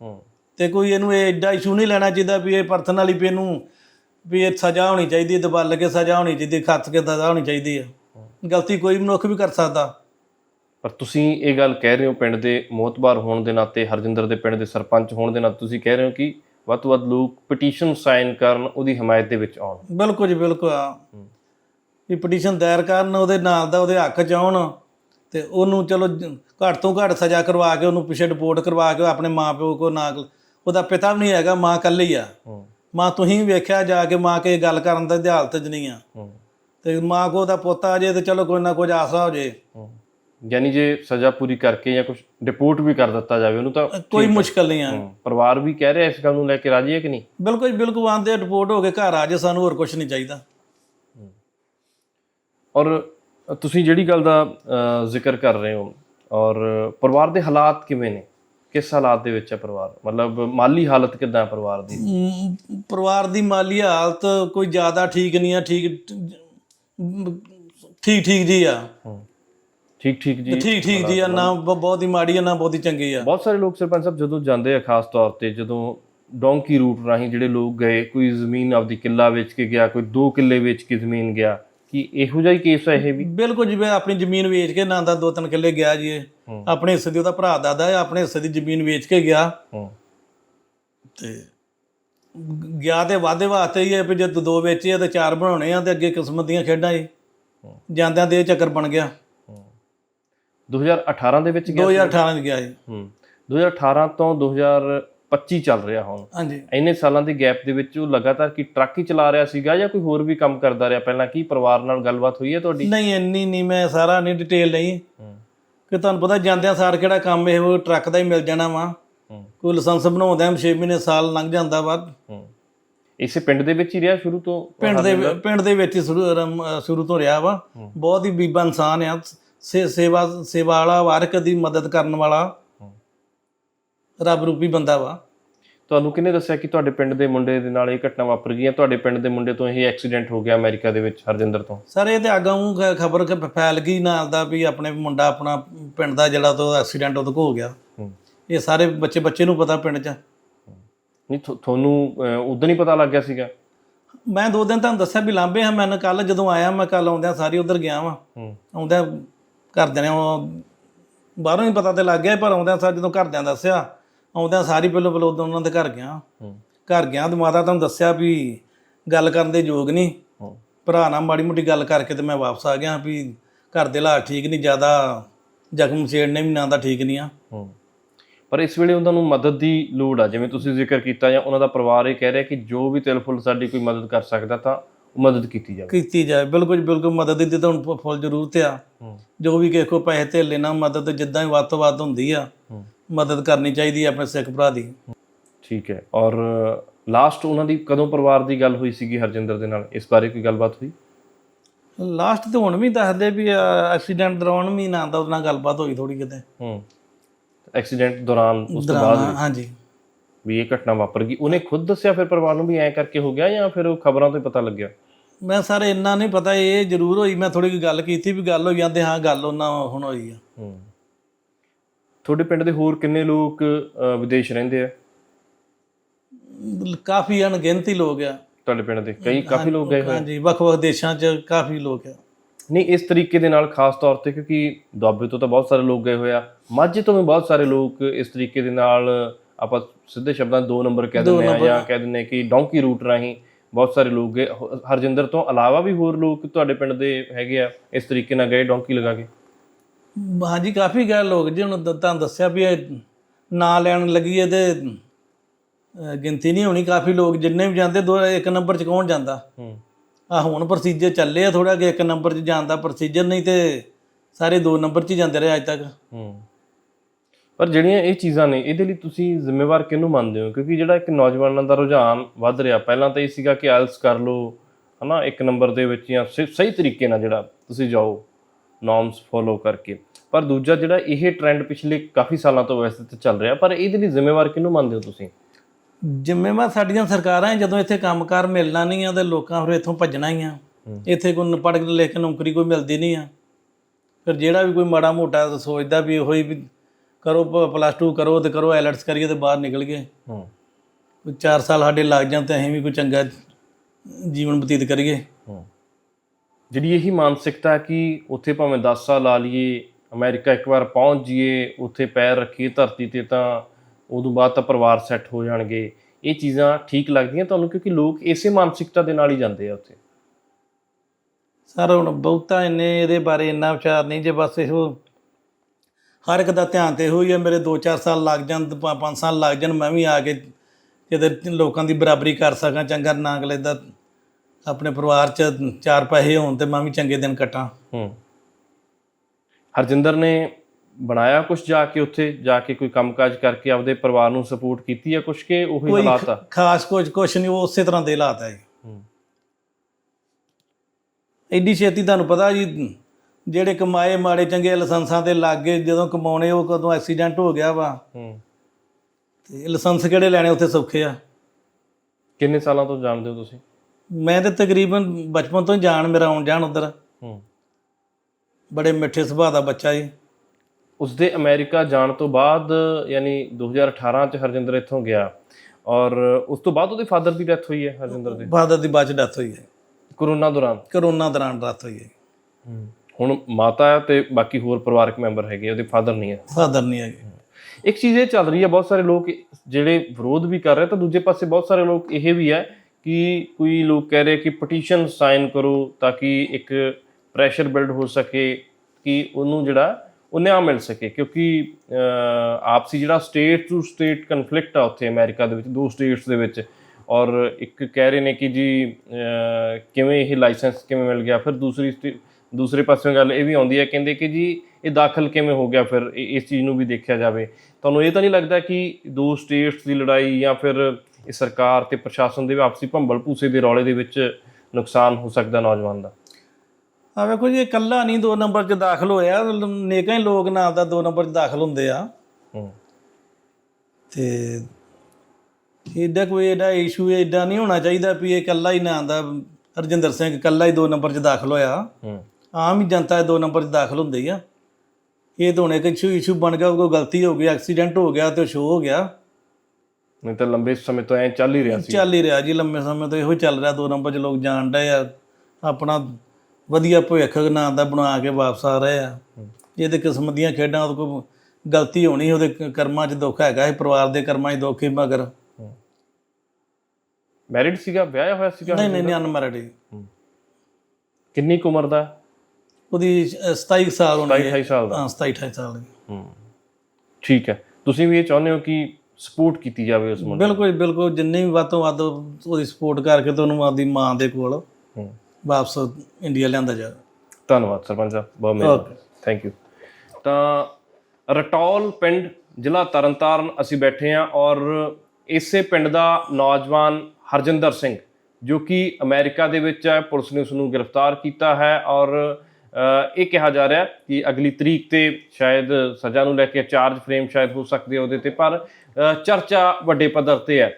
ਹੂੰ। ਤੇ ਕੋਈ ਇਹਨੂੰ ਇਹ ਐਡਾ ਇਸ਼ੂ ਨਹੀਂ ਲੈਣਾ ਚਾਹੀਦਾ ਵੀ ਇਹ ਪਰਸਨਲੀ ਵੀ ਇਹਨੂੰ ਵੀ ਇਹ ਸਜ਼ਾ ਹੋਣੀ ਚਾਹੀਦੀ ਹੈ ਦਬਲ ਕੇ ਸਜ਼ਾ ਹੋਣੀ ਚਾਹੀਦੀ ਖੱਤ ਕੇ ਸਜ਼ਾ ਹੋਣੀ ਚਾਹੀਦੀ ਹੈ। ਗਲਤੀ ਕੋਈ ਮਨੁੱਖ ਵੀ ਕਰ ਸਕਦਾ। ਪਰ ਤੁਸੀਂ ਇਹ ਗੱਲ ਕਹਿ ਰਹੇ ਹੋ ਪਿੰਡ ਦੇ ਮੋਤਬਾਰ ਹੋਣ ਦੇ ਨਾਤੇ ਹਰਜਿੰਦਰ ਦੇ ਪਿੰਡ ਦੇ ਸਰਪੰਚ ਹੋਣ ਦੇ ਨਾਤੇ ਤੁਸੀਂ ਕਹਿ ਰਹੇ ਹੋ ਕਿ ਵੱਧ ਤੋਂ ਵੱਧ ਲੋਕ ਪਟੀਸ਼ਨ ਸਾਈਨ ਕਰਨ ਉਹਦੀ ਹਮਾਇਤ ਦੇ ਵਿੱਚ ਆਉਣ। ਬਿਲਕੁਲ ਜੀ ਬਿਲਕੁਲ ਆ ਵੀ ਪਟੀਸ਼ਨ ਦਾਇਰ ਕਰਨ ਉਹਦੇ ਨਾਲ ਦਾ ਉਹਦੇ ਹੱਕ ਚ ਆਉਣ ਤੇ ਉਹਨੂੰ ਚਲੋ ਘੱਟ ਤੋਂ ਘੱਟ ਸਜ਼ਾ ਕਰਵਾ ਕੇ ਉਹਨੂੰ ਪਿੱਛੇ ਰਿਪੋਰਟ ਕਰਵਾ ਕੇ ਆਪਣੇ ਮਾਪਿਓ ਕੋ ਨਾ ਉਹਦਾ ਪਿਤਾ ਵੀ ਨਹੀਂ ਹੈਗਾ ਮਾਂ ਇਕੱਲੀ ਆ। ਮਾਂ ਤੁਸੀਂ ਵੇਖਿਆ ਜਾ ਕੇ ਮਾਂ ਕੇ ਗੱਲ ਕਰਨ ਦਾ ਹਾਲਤ ਚ ਨਹੀਂ ਆ। ਤੇ ਮਾਂ ਕੋ ਉਹਦਾ ਪੋਤਾ ਆ ਜੇ ਤੇ ਚਲੋ ਕੋਈ ਨਾ ਕੁਝ ਆਸਰਾ ਹੋ ਜੇ। ਯਾਨੀ ਜੇ ਸਜ਼ਾ ਪੂਰੀ ਕਰਕੇ ਜਾਂ ਕੁਝ ਰਿਪੋਰਟ ਵੀ ਕਰ ਦਿੱਤਾ ਜਾਵੇ ਉਹਨੂੰ ਤਾਂ ਕੋਈ ਮੁਸ਼ਕਲ ਨਹੀਂ ਆ। ਪਰਿਵਾਰ ਵੀ ਕਹਿ ਰਿਹਾ ਇਸ ਗੱਲ ਨੂੰ ਲੈ ਕੇ ਰਾਜੀ ਹੈ ਕਿ ਨਹੀਂ? ਬਿਲਕੁਲ ਬਿਲਕੁਲ ਆਂਦੇ ਰਿਪੋਰਟ ਹੋ ਕੇ ਘਰ ਆ ਜੇ ਸਾਨੂੰ ਹੋਰ ਕੁਝ ਨਹੀਂ ਚਾਹੀਦਾ। ਔਰ ਤੁਸੀਂ ਜਿਹੜੀ ਗੱਲ ਦਾ ਜ਼ਿਕਰ ਕਰ ਰਹੇ ਹੋ ਔਰ ਪਰਿਵਾਰ ਦੇ ਹਾਲਾਤ ਕਿਵੇਂ ਨੇ? ਕਿਸ ਹਾਲਾਤ ਦੇ ਵਿੱਚ ਹੈ ਪਰਿਵਾਰ? ਮਤਲਬ ਮਾਲੀ ਹਾਲਤ ਕਿਦਾਂ ਹੈ ਪਰਿਵਾਰ ਦੀ? ਪਰਿਵਾਰ ਦੀ ਮਾਲੀ ਹਾਲਤ ਕੋਈ ਜ਼ਿਆਦਾ ਠੀਕ ਨਹੀਂ ਆ ਠੀਕ ਠੀਕ ਠੀਕ ਜੀ ਆ। ਠੀਕ ਠੀਕ ਜੀ। ਠੀਕ ਠੀਕ ਜੀ ਆ ਨਾ ਬਹੁਤ ਹੀ ਮਾੜੀ ਆ ਨਾ ਬਹੁਤ ਹੀ ਚੰਗੀ ਆ। ਬਹੁਤ ਸਾਰੇ ਲੋਕ ਸਰਪੰਚ ਸਾਹਿਬ ਜਦੋਂ ਜਾਂਦੇ ਆ ਖਾਸ ਤੌਰ ਤੇ ਜਦੋਂ ਡੋਂਕੀ ਰੂਟ ਰਾਹੀਂ ਜਿਹੜੇ ਲੋਕ ਗਏ ਕੋਈ ਜ਼ਮੀਨ ਆਪਦੀ ਕਿੱਲਾ ਵੇਚ ਕੇ ਗਿਆ ਕੋਈ 2 ਕਿੱਲੇ ਵੇਚ ਕੇ ਜ਼ਮੀਨ ਗਿਆ ਕਿ ਇਹੋ ਜਿਹਾ ਹੀ ਕੇਸ ਹੈ ਇਹ ਵੀ? ਬਿਲਕੁਲ ਜਿਵੇਂ ਆਪਣੀ ਜ਼ਮੀਨ ਵੇਚ ਕੇ ਨਾ ਦਾ ਦੋ ਤਿੰਨ ਕਿੱਲੇ ਗਿਆ ਜੀ। ਆਪਣੇ ਹਿੱਸੇ ਦੀ ਉਹਦਾ ਭਰਾ ਦਾਦਾ ਹੈ ਆਪਣੇ ਹਿੱਸੇ ਦੀ ਜ਼ਮੀਨ ਵੇਚ ਕੇ ਗਿਆ। ਹੂੰ। ਤੇ ਗਿਆ ਤੇ ਵਾਦੇ ਵਾਸਤੇ ਹੀ ਹੈ ਵੀ ਜੇ ਦੋ ਵੇਚੇ ਤੇ ਚਾਰ ਬਣਾਉਣੇ ਆ ਤੇ ਅੱਗੇ ਕਿਸਮਤ ਦੀਆਂ ਖੇਡਾਂ ਜੀ ਜਾਂਦਿਆਂ ਦੇ ਚੱਕਰ ਬਣ ਗਿਆ। 2018 ਦੇ ਵਿੱਚ ਗਿਆ 2018 ਚ ਗਿਆ ਜੀ ਹੂੰ। 2018 ਤੋਂ 2025 ਚੱਲ ਰਿਹਾ ਹੁਣ। ਹਾਂਜੀ। ਇੰਨੇ ਸਾਲਾਂ ਦੀ ਗੈਪ ਦੇ ਵਿੱਚ ਉਹ ਲਗਾਤਾਰ ਕੀ ਟਰੱਕ ਹੀ ਚਲਾ ਰਿਹਾ ਸੀਗਾ ਜਾਂ ਕੋਈ ਹੋਰ ਵੀ ਕੰਮ ਕਰਦਾ ਰਿਹਾ? ਪਹਿਲਾਂ ਕੀ ਪਰਿਵਾਰ ਨਾਲ ਗੱਲਬਾਤ ਹੋਈ ਹੈ ਤੁਹਾਡੀ? ਨਹੀਂ ਇੰਨੀ ਨਹੀਂ ਮੈਂ ਸਾਰਾ ਨਹੀਂ ਡਿਟੇਲ ਨਹੀਂ। ਕਿ ਤੁਹਾਨੂੰ ਪਤਾ ਜਾਂਦਿਆਂ ਸਾਰ ਕਿਹੜਾ ਕੰਮ ਇਹ ਉਹ ਟਰੱਕ ਦਾ ਹੀ ਮਿਲ ਜਾਣਾ ਵਾ। ਕੋਈ ਲਾਇਸੈਂਸ ਬਣਾਉਂਦਿਆਂ 6 ਮਹੀਨੇ ਸਾਲ ਲੰਘ ਜਾਂਦਾ ਵਾ। ਇਸੇ ਪਿੰਡ ਦੇ ਵਿੱਚ ਹੀ ਰਿਹਾ ਸ਼ੁਰੂ ਤੋਂ? ਪਿੰਡ ਦੇ ਪਿੰਡ ਦੇ ਵਿੱਚ ਹੀ ਸ਼ੁਰੂ ਤੋਂ ਰਿਹਾ ਵਾ। ਬਹੁਤ ਹੀ ਬੀਬਾ ਇਨਸਾਨ ਆ। ਸੇਵਾ ਸੇਵਾ ਵਾਲਾ ਵਾਰਕ ਦੀ ਮਦਦ ਕਰਨ ਵਾਲਾ। ਰੱਬ ਰੂਪੀ ਬੰਦਾ ਵਾ। ਤੁਹਾਨੂੰ ਕਿਹਨੇ ਦੱਸਿਆ ਕਿ ਤੁਹਾਡੇ ਪਿੰਡ ਦੇ ਮੁੰਡੇ ਦੇ ਨਾਲ ਇਹ ਘਟਨਾ ਵਾਪਰ ਗਈ ਹੈ? ਤੁਹਾਡੇ ਪਿੰਡ ਦੇ ਮੁੰਡੇ ਤੋਂ ਇਹ ਐਕਸੀਡੈਂਟ ਹੋ ਗਿਆ ਅਮਰੀਕਾ ਦੇ ਵਿੱਚ ਹਰਜਿੰਦਰ ਤੋਂ? ਸਰ ਇਹ ਤੇ ਅੱਗੋਂ ਖਬਰ ਫੈਲ ਗਈ ਨਾਲ ਦਾ ਵੀ ਆਪਣੇ ਮੁੰਡਾ ਆਪਣਾ ਪਿੰਡ ਦਾ ਜਿਹੜਾ ਤੋਂ ਐਕਸੀਡੈਂਟ ਉਹਦੇ ਕੋ ਹੋ ਗਿਆ। ਇਹ ਸਾਰੇ ਬੱਚੇ ਬੱਚੇ ਨੂੰ ਪਤਾ ਪਿੰਡ 'ਚ। ਨਹੀਂ ਤੁਹਾਨੂੰ ਉਦੋਂ ਹੀ ਪਤਾ ਲੱਗ ਗਿਆ ਸੀਗਾ? ਮੈਂ ਦੋ ਦਿਨ ਤੁਹਾਨੂੰ ਦੱਸਿਆ ਵੀ ਲਾਂਬੇ ਹਾਂ ਮੈਂ ਕੱਲ ਜਦੋਂ ਆਇਆ ਮੈਂ ਕੱਲ ਆਉਂਦਿਆਂ ਸਾਰੀ ਉਧਰ ਗਿਆ ਵਾਂ। ਆਉਂਦਿਆਂ ਘਰਦਿਆਂ ਨੇ ਬਾਹਰੋਂ ਹੀ ਪਤਾ ਤੇ ਲੱਗ ਗਿਆ ਪਰ ਆਉਂਦਿਆਂ ਸਾਰ ਜਦੋਂ ਘਰਦਿਆਂ ਦੱਸਿਆ ਆਉਂਦਿਆਂ ਸਾਰੀ ਪਹਿਲੋਂ ਉਦੋਂ ਉਹਨਾਂ ਦੇ ਘਰ ਗਿਆ। ਘਰ ਗਿਆ ਤੇ ਮਾਤਾ ਤੁਹਾਨੂੰ ਦੱਸਿਆ ਵੀ ਗੱਲ ਕਰਨ ਦੇ ਯੋਗ ਨਹੀਂ। ਭਰਾ ਨਾਲ ਮਾੜੀ ਮੋਟੀ ਗੱਲ ਕਰਕੇ ਤੇ ਮੈਂ ਵਾਪਸ ਆ ਗਿਆ ਵੀ ਘਰ ਦੇ ਹਾਲਾਤ ਠੀਕ ਨਹੀਂ ਜ਼ਿਆਦਾ ਜ਼ਖਮ ਛੇੜਨੇ ਵੀ ਨਾ ਦਾ ਠੀਕ ਨਹੀਂ ਆ। ਪਰ ਇਸ ਵੇਲੇ ਉਹਨਾਂ ਨੂੰ ਮਦਦ ਦੀ ਲੋੜ ਆ ਜਿਵੇਂ ਤੁਸੀਂ ਜ਼ਿਕਰ ਕੀਤਾ ਜਾਂ ਉਹਨਾਂ ਦਾ ਪਰਿਵਾਰ ਇਹ ਕਹਿ ਰਿਹਾ ਕਿ ਜੋ ਵੀ ਤਿਲ ਫੁੱਲ ਸਾਡੀ ਕੋਈ ਮਦਦ ਕਰ ਸਕਦਾ ਤਾਂ ਮਦਦ ਕੀਤੀ ਜਾਵੇ। ਕੀਤੀ ਜਾਏ ਬਿਲਕੁਲ ਬਿਲਕੁਲ ਮਦਦ ਦੀ ਤਾਂ ਹੁਣ ਫੁੱਲ ਜ਼ਰੂਰਤ ਆ। ਜੋ ਵੀ ਕਿਸੇ ਕੋ ਪੈਸੇ ਧੇਲੇ ਨਾਲ ਮਦਦ ਜਿੱਦਾਂ ਹੀ ਵੱਧ ਤੋਂ ਵੱਧ ਹੁੰਦੀ ਆ। ਮਦਦ ਕਰਨੀ ਚਾਹੀਦੀ ਆ ਆਪਣੇ ਸਿੱਖ ਭਰਾ ਦੀ। ਠੀਕ ਹੈ। ਔਰ ਲਾਸਟ ਉਹਨਾਂ ਦੀ ਕਦੋਂ ਪਰਿਵਾਰ ਦੀ ਗੱਲ ਹੋਈ ਸੀਗੀ ਹਰਜਿੰਦਰ ਦੇ ਨਾਲ? ਇਸ ਬਾਰੇ ਕੋਈ ਗੱਲਬਾਤ ਹੋਈ? ਲਾਸਟ ਤੇ ਹੁਣ ਵੀ ਦੱਸਦੇ ਵੀ ਐਕਸੀਡੈਂਟ ਦੌਰਾਨ ਵੀ ਨਾ ਦਾ ਉਹਦੇ ਨਾਲ ਗੱਲਬਾਤ ਹੋਈ ਥੋੜੀ ਕਿਤੇ। ਹੂੰ। ਐਕਸੀਡੈਂਟ ਦੌਰਾਨ ਉਸ ਤੋਂ ਦੌਰਾਨ ਬਾਅਦ ਹਾਂਜੀ। ਵੀ ਇਹ ਘਟਨਾ ਵਾਪਰ ਗਈ। ਉਹਨੇ ਖੁਦ ਦੱਸਿਆ ਫਿਰ ਪਰਿਵਾਰ ਨੂੰ ਵੀ ਐਂ ਕਰਕੇ ਹੋ ਗਿਆ ਜਾਂ ਫਿਰ ਉਹ ਖਬਰਾਂ ਤੋਂ ਹੀ ਪਤਾ ਲੱਗਿਆ? ਮੈਂ ਸਰ ਇੰਨਾ ਨਹੀਂ ਪਤਾ ਇਹ ਜ਼ਰੂਰ ਹੋਈ। ਮੈਂ ਥੋੜੀ ਜਿਹੀ ਗੱਲ ਕੀਤੀ ਵੀ ਗੱਲ ਹੋਈ ਜਾਂਦੇ ਹਾਂ ਗੱਲ ਉਹਨਾਂ ਹੁਣ ਹੋਈ ਆ। ਹੂੰ। ਤੁਹਾਡੇ ਪਿੰਡ ਦੇ ਹੋਰ ਕਿੰਨੇ ਲੋਕ ਵਿਦੇਸ਼ ਰਹਿੰਦੇ ਆ? ਕਾਫੀ ਅਣਗਿਣਤੀ ਲੋਕ ਆ। ਤੁਹਾਡੇ ਪਿੰਡ ਦੇ ਕਈ ਕਾਫੀ ਲੋਕ ਗਏ ਹੋਏ। ਹਾਂਜੀ ਵੱਖ-ਵੱਖ ਦੇਸ਼ਾਂ 'ਚ ਕਾਫੀ ਲੋਕ ਆ। ਨਹੀਂ ਇਸ ਤਰੀਕੇ ਦੇ ਨਾਲ ਖਾਸ ਤੌਰ ਤੇ ਕਿਉਂਕਿ ਦੁਆਬੇ ਤੋਂ ਤਾਂ ਬਹੁਤ ਸਾਰੇ ਲੋਕ ਗਏ ਹੋਏ ਆ ਮਾਝੇ ਤੋਂ ਵੀ ਬਹੁਤ ਸਾਰੇ ਲੋਕ ਇਸ ਤਰੀਕੇ ਦੇ ਨਾਲ ਆਪਾਂ ਸਿੱਧੇ ਸ਼ਬਦਾਂ ਦੋ ਨੰਬਰ ਕਹਿ ਦਿੰਦੇ ਆ ਜਾਂ ਕਹਿ ਦਿੰਦੇ ਕਿ ਡੌਂਕੀ ਰੂਟ ਰਾਹੀਂ ਬਹੁਤ ਸਾਰੇ ਲੋਕ ਗਏ। ਹਰਜਿੰਦਰ ਤੋਂ ਇਲਾਵਾ ਵੀ ਹੋਰ ਲੋਕ ਤੁਹਾਡੇ ਪਿੰਡ ਦੇ ਹੈਗੇ ਆ ਇਸ ਤਰੀਕੇ ਨਾਲ ਗਏ ਡੌਂਕੀ ਲਗਾ ਕੇ? ਹਾਂਜੀ ਕਾਫੀ ਗਏ ਲੋਕ ਜੀ ਹੁਣ ਤੁਹਾਨੂੰ ਦੱਸਿਆ ਵੀ ਇਹ ਨਾਂ ਲੈਣ ਲੱਗੀ ਹੈ ਤੇ ਅਹ, ਗਿਣਤੀ ਨਹੀਂ ਹੋਣੀ ਕਾਫੀ ਲੋਕ ਜਿੰਨੇ ਵੀ ਜਾਂਦੇ ਦੋ ਇੱਕ ਨੰਬਰ 'ਚ ਕੌਣ ਜਾਂਦਾ? ਹੂੰ। ਆ ਹੁਣ ਪ੍ਰੋਸੀਜਰ ਚੱਲੇ ਆ ਥੋੜਾ ਕਿ ਇੱਕ ਨੰਬਰ 'ਚ ਜਾਣ ਦਾ ਪ੍ਰੋਸੀਜਰ ਨਹੀਂ ਤੇ ਸਾਰੇ ਦੋ ਨੰਬਰ 'ਚ ਹੀ ਜਾਂਦੇ ਰਹੇ ਅੱਜ ਤੱਕ। ਹੂੰ। ਪਰ ਜਿਹੜੀਆਂ ਇਹ ਚੀਜ਼ਾਂ ਨੇ ਇਹਦੇ ਲਈ ਤੁਸੀਂ ਜ਼ਿੰਮੇਵਾਰ ਕਿਹਨੂੰ ਮੰਨਦੇ ਹੋ? ਕਿਉਂਕਿ ਜਿਹੜਾ ਇੱਕ ਨੌਜਵਾਨਾਂ ਦਾ ਰੁਝਾਨ ਵੱਧ ਰਿਹਾ ਪਹਿਲਾਂ ਤਾਂ ਇਹ ਸੀਗਾ ਕਿ ਆਇਲਸ ਕਰ ਲਓ ਹਨਾ ਇੱਕ ਨੰਬਰ ਦੇ ਵਿੱਚ ਜਾਂ ਸਿ- ਸਹੀ ਤਰੀਕੇ ਨਾਲ ਜਿਹੜਾ ਤੁਸੀਂ ਜਾਓ ਨੋਰਮਸ ਫੋਲੋ ਕਰਕੇ। ਪਰ ਦੂਜਾ ਜਿਹੜਾ ਇਹ ਟ੍ਰੈਂਡ ਪਿਛਲੇ ਕਾਫੀ ਸਾਲਾਂ ਤੋਂ ਵੈਸੇ ਤਾਂ ਚੱਲ ਰਿਹਾ ਪਰ ਇਹਦੇ ਲਈ ਜ਼ਿੰਮੇਵਾਰ ਕਿਹਨੂੰ ਮੰਨਦੇ ਹੋ ਤੁਸੀਂ? ਜ਼ਿੰਮੇਵਾਰ ਸਾਡੀਆਂ ਸਰਕਾਰਾਂ ਹੈ, ਜਦੋਂ ਇੱਥੇ ਕੰਮਕਾਰ ਮਿਲਣਾ ਨਹੀਂ ਆ ਤੇ ਲੋਕਾਂ ਫਿਰ ਇੱਥੋਂ ਭੱਜਣਾ ਹੀ ਆ। ਇੱਥੇ ਕੋਈ ਪੜ੍ਹ ਲਿਖ ਕੇ ਨੌਕਰੀ ਕੋਈ ਮਿਲਦੀ ਨਹੀਂ ਆ। ਫਿਰ ਜਿਹੜਾ ਵੀ ਕੋਈ ਮਾੜਾ ਮੋਟਾ ਸੋਚਦਾ ਵੀ ਉਹੀ ਵੀ ਕਰੋ ਪਲੱਸ 2 ਕਰੋ ਤੇ ਕਰੋ ਆਈਲੈਟਸ ਕਰੀਏ ਤੇ ਬਾਹਰ ਨਿਕਲ ਗਏ। ਹੂੰ। ਕੋਈ 4 ਸਾਲ ਸਾਡੇ ਲੱਗ ਜਾਣ ਤੇ ਅਸੀਂ ਵੀ ਕੋਈ ਚੰਗਾ ਜੀਵਨ ਬਤੀਤ ਕਰੀਏ। ਹੂੰ। ਜਿਹੜੀ ਇਹੀ ਮਾਨਸਿਕਤਾ ਕਿ ਉੱਥੇ ਭਾਵੇਂ 10 ਸਾਲ ਲਾ ਲਈਏ ਅਮਰੀਕਾ ਇੱਕ ਵਾਰ ਪਹੁੰਚ ਜਾਈਏ ਉੱਥੇ ਪੈਰ ਰੱਖੀਏ ਧਰਤੀ ਤੇ ਤਾਂ ਉਦੋਂ ਬਾਅਦ ਤਾਂ ਪਰਿਵਾਰ ਸੈੱਟ ਹੋ ਜਾਣਗੇ। ਇਹ ਚੀਜ਼ਾਂ ਠੀਕ ਲੱਗਦੀਆਂ ਤੁਹਾਨੂੰ? ਕਿਉਂਕਿ ਲੋਕ ਇਸੇ ਮਾਨਸਿਕਤਾ ਦੇ ਨਾਲ ਹੀ ਜਾਂਦੇ ਆ ਉੱਥੇ। ਸਰ ਹੁਣ ਬਹੁਤਾ ਇੰਨੇ ਇਹਦੇ ਬਾਰੇ ਇੰਨਾ ਵਿਚਾਰ ਨਹੀਂ ਜੇ ਬਸ ਇਹੋ ਹਰ ਇੱਕ ਦਾ ਧਿਆਨ ਤੇ ਇਹੋ ਹੀ ਹੈ ਮੇਰੇ 2-4 ਸਾਲ ਲੱਗ ਜਾਣ 5 ਸਾਲ ਲੱਗ ਜਾਣ ਮੈਂ ਵੀ ਆ ਕੇ ਕਿਤੇ ਲੋਕਾਂ ਦੀ ਬਰਾਬਰੀ ਕਰ ਸਕਾਂ ਚੰਗਾ ਨਾ ਅਗਲੇ ਦਾ ਆਪਣੇ ਪਰਿਵਾਰ 'ਚ ਚਾਰ ਪੈਸੇ ਹੋਣ ਤੇ ਮੈਂ ਵੀ ਚੰਗੇ ਦਿਨ ਕੱਟਾਂ। ਹੂੰ। ਹਰਜਿੰਦਰ ਨੇ ਬਣਾਇਆ ਕੁਝ ਜਾ ਕੇ ਉੱਥੇ ਜਾ ਕੇ ਕੋਈ ਕੰਮਕਾਜ ਕਰਕੇ ਆਪਦੇ ਪਰਿਵਾਰ ਨੂੰ ਸਪੋਰਟ ਕੀਤੀ ਹੈ ਕੁਝ ਕਿ ਉਹੀ ਕੋਈ ਹਾਲਾਤ ਆ? ਖਾਸ ਕੁਝ ਕੁਛ ਨਹੀਂ ਉਹ ਉਸੇ ਤਰ੍ਹਾਂ ਦੇ ਹਾਲਾਤ ਹੈ। ਐਡੀ ਛੇਤੀ ਤੁਹਾਨੂੰ ਪਤਾ ਜੀ ਜਿਹੜੇ ਕਮਾਏ ਮਾੜੇ ਚੰਗੇ ਲਾਇਸੈਂਸਾਂ ਤੇ ਲੱਗ ਗਏ ਜਦੋਂ ਕਮਾਉਣੇ ਉਹ ਕਦੋਂ ਐਕਸੀਡੈਂਟ ਹੋ ਗਿਆ ਵਾ। ਤੇ ਲਾਇਸੈਂਸ ਕਿਹੜੇ ਲੈਣੇ ਉੱਥੇ ਸੌਖੇ ਆ। ਕਿੰਨੇ ਸਾਲਾਂ ਤੋਂ ਜਾਣਦੇ ਹੋ ਤੁਸੀਂ? ਮੈਂ ਤੇ ਤਕਰੀਬਨ ਬਚਪਨ ਤੋਂ ਹੀ ਜਾਣ ਮੇਰਾ ਆਉਣ ਜਾਣ ਉਧਰ। ਹੂੰ। ਬੜੇ ਮਿੱਠੇ ਸੁਭਾਅ ਦਾ ਬੱਚਾ ਜੀ। ਉਸਦੇ ਅਮਰੀਕਾ ਜਾਣ ਤੋਂ ਬਾਅਦ ਯਾਨੀ 2018 ਚ ਹਰਜਿੰਦਰ ਇੱਥੋਂ ਗਿਆ ਔਰ ਉਸ ਤੋਂ ਬਾਅਦ ਉਹਦੇ ਫਾਦਰ ਦੀ ਡੈਥ ਹੋਈ ਹੈ ਹਰਜਿੰਦਰ ਦੇ। ਫਾਦਰ ਦੀ ਬਾਅਦ ਚ ਡੈਥ ਹੋਈ ਹੈ। ਕਰੋਨਾ ਦੌਰਾਨ। ਕਰੋਨਾ ਦੌਰਾਨ ਡੈਥ ਹੋਈ ਹੈ। ਹੁਣ ਮਾਤਾ ਹੈ ਤੇ ਬਾਕੀ ਹੋਰ ਪਰਿਵਾਰਕ ਮੈਂਬਰ ਹੈਗੇ ਉਹਦੇ ਫਾਦਰ ਨਹੀਂ ਹੈ। ਫਾਦਰ ਨਹੀਂ ਹੈਗੇ। ਇੱਕ ਚੀਜ਼ ਇਹ ਚੱਲ ਰਹੀ ਹੈ ਬਹੁਤ ਸਾਰੇ ਲੋਕ ਜਿਹੜੇ ਵਿਰੋਧ ਵੀ ਕਰ ਰਹੇ ਤਾਂ ਦੂਜੇ ਪਾਸੇ ਬਹੁਤ ਸਾਰੇ ਲੋਕ ਇਹ ਵੀ ਹੈ ਕਿ ਕੋਈ ਲੋਕ ਕਹਿ ਰਹੇ ਕਿ ਪਟੀਸ਼ਨ ਸਾਈਨ ਕਰੋ ਤਾਂ ਕਿ ਇੱਕ ਪ੍ਰੈਸ਼ਰ ਬਿਲਡ ਹੋ ਸਕੇ, ਕਿ ਉਹਨੂੰ ਜਿਹੜਾ ਉਹ ਨਿਆਂ ਮਿਲ ਸਕੇ, ਕਿਉਂਕਿ ਆਪਸੀ ਜਿਹੜਾ ਸਟੇਟ ਟੂ ਸਟੇਟ ਕਨਫਲਿਕਟ ਆ ਉੱਥੇ ਅਮਰੀਕਾ ਦੇ ਵਿੱਚ, ਦੋ ਸਟੇਟਸ ਦੇ ਵਿੱਚ। ਔਰ ਇੱਕ ਕਹਿ ਰਹੇ ਨੇ ਕਿ ਜੀ ਕਿਵੇਂ ਇਹ ਲਾਇਸੈਂਸ ਕਿਵੇਂ ਮਿਲ ਗਿਆ, ਫਿਰ ਦੂਸਰੀ ਸਟੇ- ਦੂਸਰੇ ਪਾਸਿਓਂ ਗੱਲ ਇਹ ਵੀ ਆਉਂਦੀ ਹੈ, ਕਹਿੰਦੇ ਕਿ ਜੀ, ਇਹ ਦਾਖਲ ਕਿਵੇਂ ਹੋ ਗਿਆ, ਫਿਰ ਇਹ- ਇਸ ਚੀਜ਼ ਨੂੰ ਵੀ ਦੇਖਿਆ ਜਾਵੇ। ਤੁਹਾਨੂੰ ਇਹ ਤਾਂ ਨਹੀਂ ਲੱਗਦਾ ਕਿ ਦੋ ਸਟੇਟਸ ਦੀ ਲੜਾਈ ਜਾਂ ਫਿਰ ਇਹ ਸਰਕਾਰ ਤੇ ਪ੍ਰਸ਼ਾਸਨ ਦੇ ਆਪਸੀ ਭੰਬਲ ਭੂਸੇ ਦੇ ਰੌਲੇ ਦੇ ਵਿੱਚ ਨੁਕਸਾਨ ਹੋ ਸਕਦਾ ਨੌਜਵਾਨ ਦਾ? ਆ ਵੇਖੋ ਜੀ ਇਹ ਇਕੱਲਾ ਨਹੀਂ ਦੋ ਨੰਬਰ 'ਚ ਦਾਖਲ ਹੋਇਆ। ਨੇਕਾਂ ਹੀ ਲੋਕ ਨਾ ਆਪਦਾ ਦੋ ਨੰਬਰ 'ਚ ਦਾਖਲ ਹੁੰਦੇ ਆ। ਤੇ ਇਹਦਾ ਕੋਈ ਇਹਦਾ ਇਸ਼ੂ ਇਹਦਾ ਨਹੀਂ ਹੋਣਾ ਚਾਹੀਦਾ ਵੀ ਇਹ ਇਕੱਲਾ ਹੀ ਨਾ ਆਂਦਾ ਹਰਜਿੰਦਰ ਸਿੰਘ ਇਕੱਲਾ ਹੀ ਦੋ ਨੰਬਰ 'ਚ ਦਾਖਲ ਹੋਇਆ। ਆਮ ਹੀ ਜਨਤਾ ਦੋ ਨੰਬਰ 'ਚ ਦਾਖਲ ਹੁੰਦੇ ਆ। ਇਹ ਤਾਂ ਹੁਣ ਇੱਕ ਇਸ਼ੂ ਇਸ਼ੂ ਬਣ ਗਿਆ ਕੋਈ ਗਲਤੀ ਹੋ ਗਈ ਐਕਸੀਡੈਂਟ ਹੋ ਗਿਆ ਤੇ ਸ਼ੋ ਹੋ ਗਿਆ। ਨਹੀਂ ਤਾਂ ਲੰਬੇ ਸਮੇਂ ਤੋਂ ਐ ਚੱਲ ਹੀ ਰਿਹਾ ਸੀ। ਚੱਲ ਹੀ ਰਿਹਾ ਜੀ ਲੰਮੇ ਸਮੇਂ ਤੋਂ ਇਹੋ ਚੱਲ ਰਿਹਾ ਦੋ ਨੰਬਰ 'ਚ ਲੋਕ ਜਾਣ ਡਏ ਆ। ਆਪਣਾ ਵਧੀਆ ਭਵਿੱਖ ਨਾਂ ਦਾ ਬਣਾ ਕੇ ਵਾਪਸ ਆ ਰਹੇ ਆ। ਇਹ ਤੇ ਕਿਸਮਤ ਦੀਆਂ ਖੇਡਾਂ ਉਹਦੇ ਕੋਲ ਗਲਤੀ ਹੋਣੀ ਉਹਦੇ ਕਰਮਾਂ 'ਚ ਦੁੱਖ ਹੈਗਾ ਇਹ ਪਰਿਵਾਰ ਦੇ ਕਰਮਾਂ 'ਚ ਦੁੱਖ ਹੀ ਮਗਰ। ਮੈਰਿਡ ਸੀਗਾ ਵਿਆਹਿਆ ਹੋਇਆ ਸੀਗਾ ਨਹੀਂ ਨਹੀਂ ਨਹੀਂ ਅਨਮੈਰਿਡ ਹੀ। ਕਿੰਨੀ ਕੁ ਉਮਰ ਦਾ? ਉਹਦੀ ਅ, 27 ਸਾਲ ਹੋਣੀ 27 28 ਸਾਲ ਦਾ। ਹਾਂ 27 28 ਸਾਲ ਦੀ। ਹੂੰ। ਠੀਕ ਹੈ। ਤੁਸੀਂ ਵੀ ਇਹ ਚਾਹੁੰਦੇ ਹੋ ਕਿ ਸਪੋਰਟ ਕੀਤੀ ਜਾਵੇ ਉਸ ਮੁੰਡੇ ਬਿਲਕੁਲ ਬਿਲਕੁਲ। ਜਿੰਨੀ ਵੀ ਵੱਧ ਤੋਂ ਵੱਧ ਉਹਦੀ ਸਪੋਰਟ ਕਰਕੇ ਤੇ ਉਹਨੂੰ ਆਪਦੀ ਮਾਂ ਦੇ ਕੋਲ ਹੂੰ। ਵਾਪਸ ਇੰਡੀਆ ਲਿਆਂਦਾ ਜਾਵੇ ਧੰਨਵਾਦ ਸਰਪੰਚ ਸਾਹਿਬ ਬਹੁਤ ਮਿਹਰਬਾਨੀ ਥੈਂਕ ਯੂ ਤਾਂ ਰਟੌਲ ਪਿੰਡ ਜ਼ਿਲ੍ਹਾ ਤਰਨਤਾਰਨ ਅਸੀਂ ਬੈਠੇ ਹਾਂ ਔਰ ਇਸੇ ਪਿੰਡ ਦਾ ਨੌਜਵਾਨ ਹਰਜਿੰਦਰ ਸਿੰਘ ਜੋ ਕਿ ਅਮਰੀਕਾ ਦੇ ਵਿੱਚ ਹੈ ਪੁਲਿਸ ਨੇ ਉਸ ਨੂੰ ਗ੍ਰਿਫਤਾਰ ਕੀਤਾ ਹੈ ਔਰ ਇਹ ਕਿਹਾ ਜਾ ਰਿਹਾ ਕਿ ਅਗਲੀ ਤਰੀਕ ਤੇ ਸ਼ਾਇਦ ਸਜ਼ਾ ਨੂੰ ਲੈ ਕੇ ਚਾਰਜ ਫਰੇਮ ਸ਼ਾਇਦ ਹੋ ਸਕਦੇ ਉਹਦੇ ਤੇ ਪਰ ਚਰਚਾ ਵੱਡੇ ਪੱਧਰ ਤੇ ਹੈ।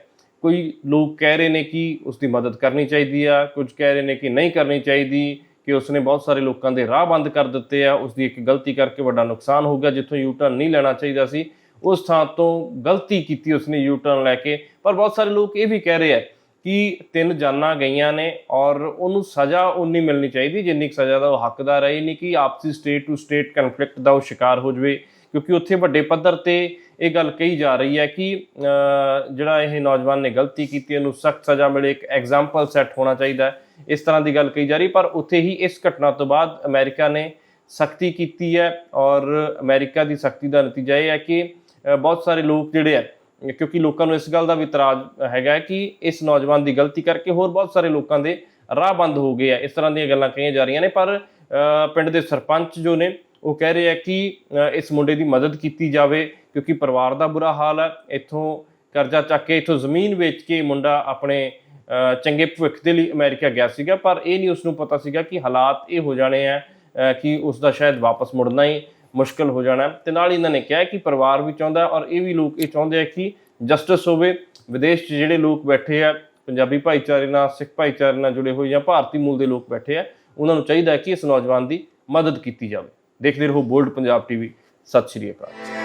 ਕੋਈ ਲੋਕ ਕਹਿ ਰਹੇ ਨੇ ਕਿ ਉਸ ਦੀ ਮਦਦ ਕਰਨੀ ਚਾਹੀਦੀ ਆ, ਕੁਝ ਕਹਿ ਰਹੇ ਨੇ ਕਿ ਨਹੀਂ ਕਰਨੀ ਚਾਹੀਦੀ, ਕਿ ਉਸਨੇ ਬਹੁਤ ਸਾਰੇ ਲੋਕਾਂ ਦੇ ਰਾਹ ਬੰਦ ਕਰ ਦਿੱਤੇ ਆ ਉਸ ਦੀ ਇੱਕ ਗਲਤੀ ਕਰਕੇ ਵੱਡਾ ਨੁਕਸਾਨ ਹੋ ਗਿਆ ਜਿੱਥੋਂ ਯੂ ਟਰਨ ਨਹੀਂ ਲੈਣਾ ਚਾਹੀਦਾ ਸੀ। ਉਸ ਥਾਂ ਤੋਂ ਗਲਤੀ ਕੀਤੀ ਉਸਨੇ ਯੂ ਟਰਨ ਲੈ ਕੇ। ਪਰ ਬਹੁਤ ਸਾਰੇ ਲੋਕ ਇਹ ਵੀ ਕਹਿ ਰਹੇ ਆ ਕਿ ਤਿੰਨ ਜਾਨਾਂ ਗਈਆਂ ਨੇ ਔਰ ਉਹਨੂੰ ਸਜ਼ਾ ਉਨੀ ਮਿਲਣੀ ਚਾਹੀਦੀ, ਜਿੰਨੀ ਕੁ ਸਜ਼ਾ ਦਾ ਉਹ ਹੱਕਦਾਰ ਹੈ, ਇਹ ਨਹੀਂ ਕਿ ਆਪਸੀ ਸਟੇਟ ਟੂ ਸਟੇਟ ਕਨਫਲਿਕਟ ਦਾ ਉਹ ਸ਼ਿਕਾਰ ਹੋ ਜਾਵੇ। ਕਿਉਂਕਿ ਉੱਥੇ ਵੱਡੇ ਪੱਧਰ ਤੇ ਇਹ ਗੱਲ ਕਹੀ ਜਾ ਰਹੀ ਹੈ ਕਿ ਜਿਹੜਾ ਇਹ ਨੌਜਵਾਨ ਨੇ ਗਲਤੀ ਕੀਤੀ ਉਹਨੂੰ ਸਖਤ ਸਜ਼ਾ ਮਿਲੇ, ਇੱਕ ਐਗਜ਼ਾਮਪਲ ਸੈੱਟ ਹੋਣਾ ਚਾਹੀਦਾ ਹੈ। ਇਸ ਤਰ੍ਹਾਂ ਦੀ ਗੱਲ ਕਹੀ ਜਾ ਰਹੀ, ਪਰ ਉੱਥੇ ਹੀ ਇਸ ਘਟਨਾ ਤੋਂ ਬਾਅਦ ਅਮਰੀਕਾ ਨੇ ਸਖਤੀ ਕੀਤੀ ਹੈ ਔਰ ਅਮਰੀਕਾ ਦੀ ਸਖਤੀ ਦਾ ਨਤੀਜਾ ਇਹ ਹੈ ਕਿ ਬਹੁਤ ਸਾਰੇ ਲੋਕ ਜਿਹੜੇ ਆ ਕਿਉਂਕਿ ਲੋਕਾਂ ਨੂੰ ਇਸ ਗੱਲ ਦਾ ਵੀ ਇਤਰਾਜ਼ ਹੈਗਾ ਕਿ ਇਸ ਨੌਜਵਾਨ ਦੀ ਗਲਤੀ ਕਰਕੇ ਹੋਰ ਬਹੁਤ ਸਾਰੇ ਲੋਕਾਂ ਦੇ ਰਾਹ ਬੰਦ ਹੋ ਗਏ ਆ ਇਸ ਤਰ੍ਹਾਂ ਦੀਆਂ ਗੱਲਾਂ ਕਹੀਆਂ ਜਾ ਰਹੀਆਂ ਨੇ, ਪਰ ਪਿੰਡ ਦੇ ਸਰਪੰਚ ਜੋ ਨੇ ਉਹ ਕਹਿ ਰਹੇ ਆ ਕਿ ਇਸ ਮੁੰਡੇ ਦੀ ਮਦਦ ਕੀਤੀ ਜਾਵੇ ਕਿਉਂਕਿ ਪਰਿਵਾਰ ਦਾ ਬੁਰਾ ਹਾਲ ਹੈ। ਇੱਥੋਂ ਕਰਜ਼ਾ ਚੱਕ ਕੇ ਇੱਥੋਂ ਜ਼ਮੀਨ ਵੇਚ ਕੇ ਮੁੰਡਾ ਆਪਣੇ ਚੰਗੇ ਭਵਿੱਖ ਦੇ ਲਈ ਅਮਰੀਕਾ ਗਿਆ ਸੀਗਾ। ਪਰ ਇਹ ਨਹੀਂ ਉਸ ਨੂੰ ਪਤਾ ਸੀਗਾ ਕਿ ਹਾਲਾਤ ਇਹ ਹੋ ਜਾਣੇ ਆ ਕਿ ਉਸ ਦਾ ਸ਼ਾਇਦ ਵਾਪਸ ਮੁੜਨਾ ਹੀ ਮੁਸ਼ਕਲ ਹੋ ਜਾਣਾ। ਹੈ। ਤੇ ਨਾਲ ਇਹਨਾਂ ਨੇ ਕਿਹਾ ਕਿ ਪਰਿਵਾਰ ਵੀ ਚਾਹੁੰਦਾ ਔਰ ਇਹ ਵੀ ਲੋਕ ਇਹ ਚਾਹੁੰਦੇ ਆ ਕਿ ਜਸਟਿਸ ਹੋਵੇ, ਵਿਦੇਸ਼ 'ਚ ਜਿਹੜੇ ਲੋਕ ਬੈਠੇ ਆ, ਪੰਜਾਬੀ ਭਾਈਚਾਰੇ ਨਾਲ, ਸਿੱਖ ਭਾਈਚਾਰੇ ਨਾਲ ਜੁੜੇ ਹੋਏ ਜਾਂ ਭਾਰਤੀ ਮੂਲ ਦੇ ਲੋਕ ਬੈਠੇ ਆ, ਉਹਨਾਂ ਨੂੰ ਚਾਹੀਦਾ ਕਿ ਇਸ ਨੌਜਵਾਨ ਦੀ ਮਦਦ ਕੀਤੀ ਜਾਵੇ। ਦੇਖਦੇ ਰਹੋ ਬੋਲਡ ਪੰਜਾਬ ਟੀਵੀ। ਸਤਿ ਸ਼੍ਰੀ ਅਕਾਲ।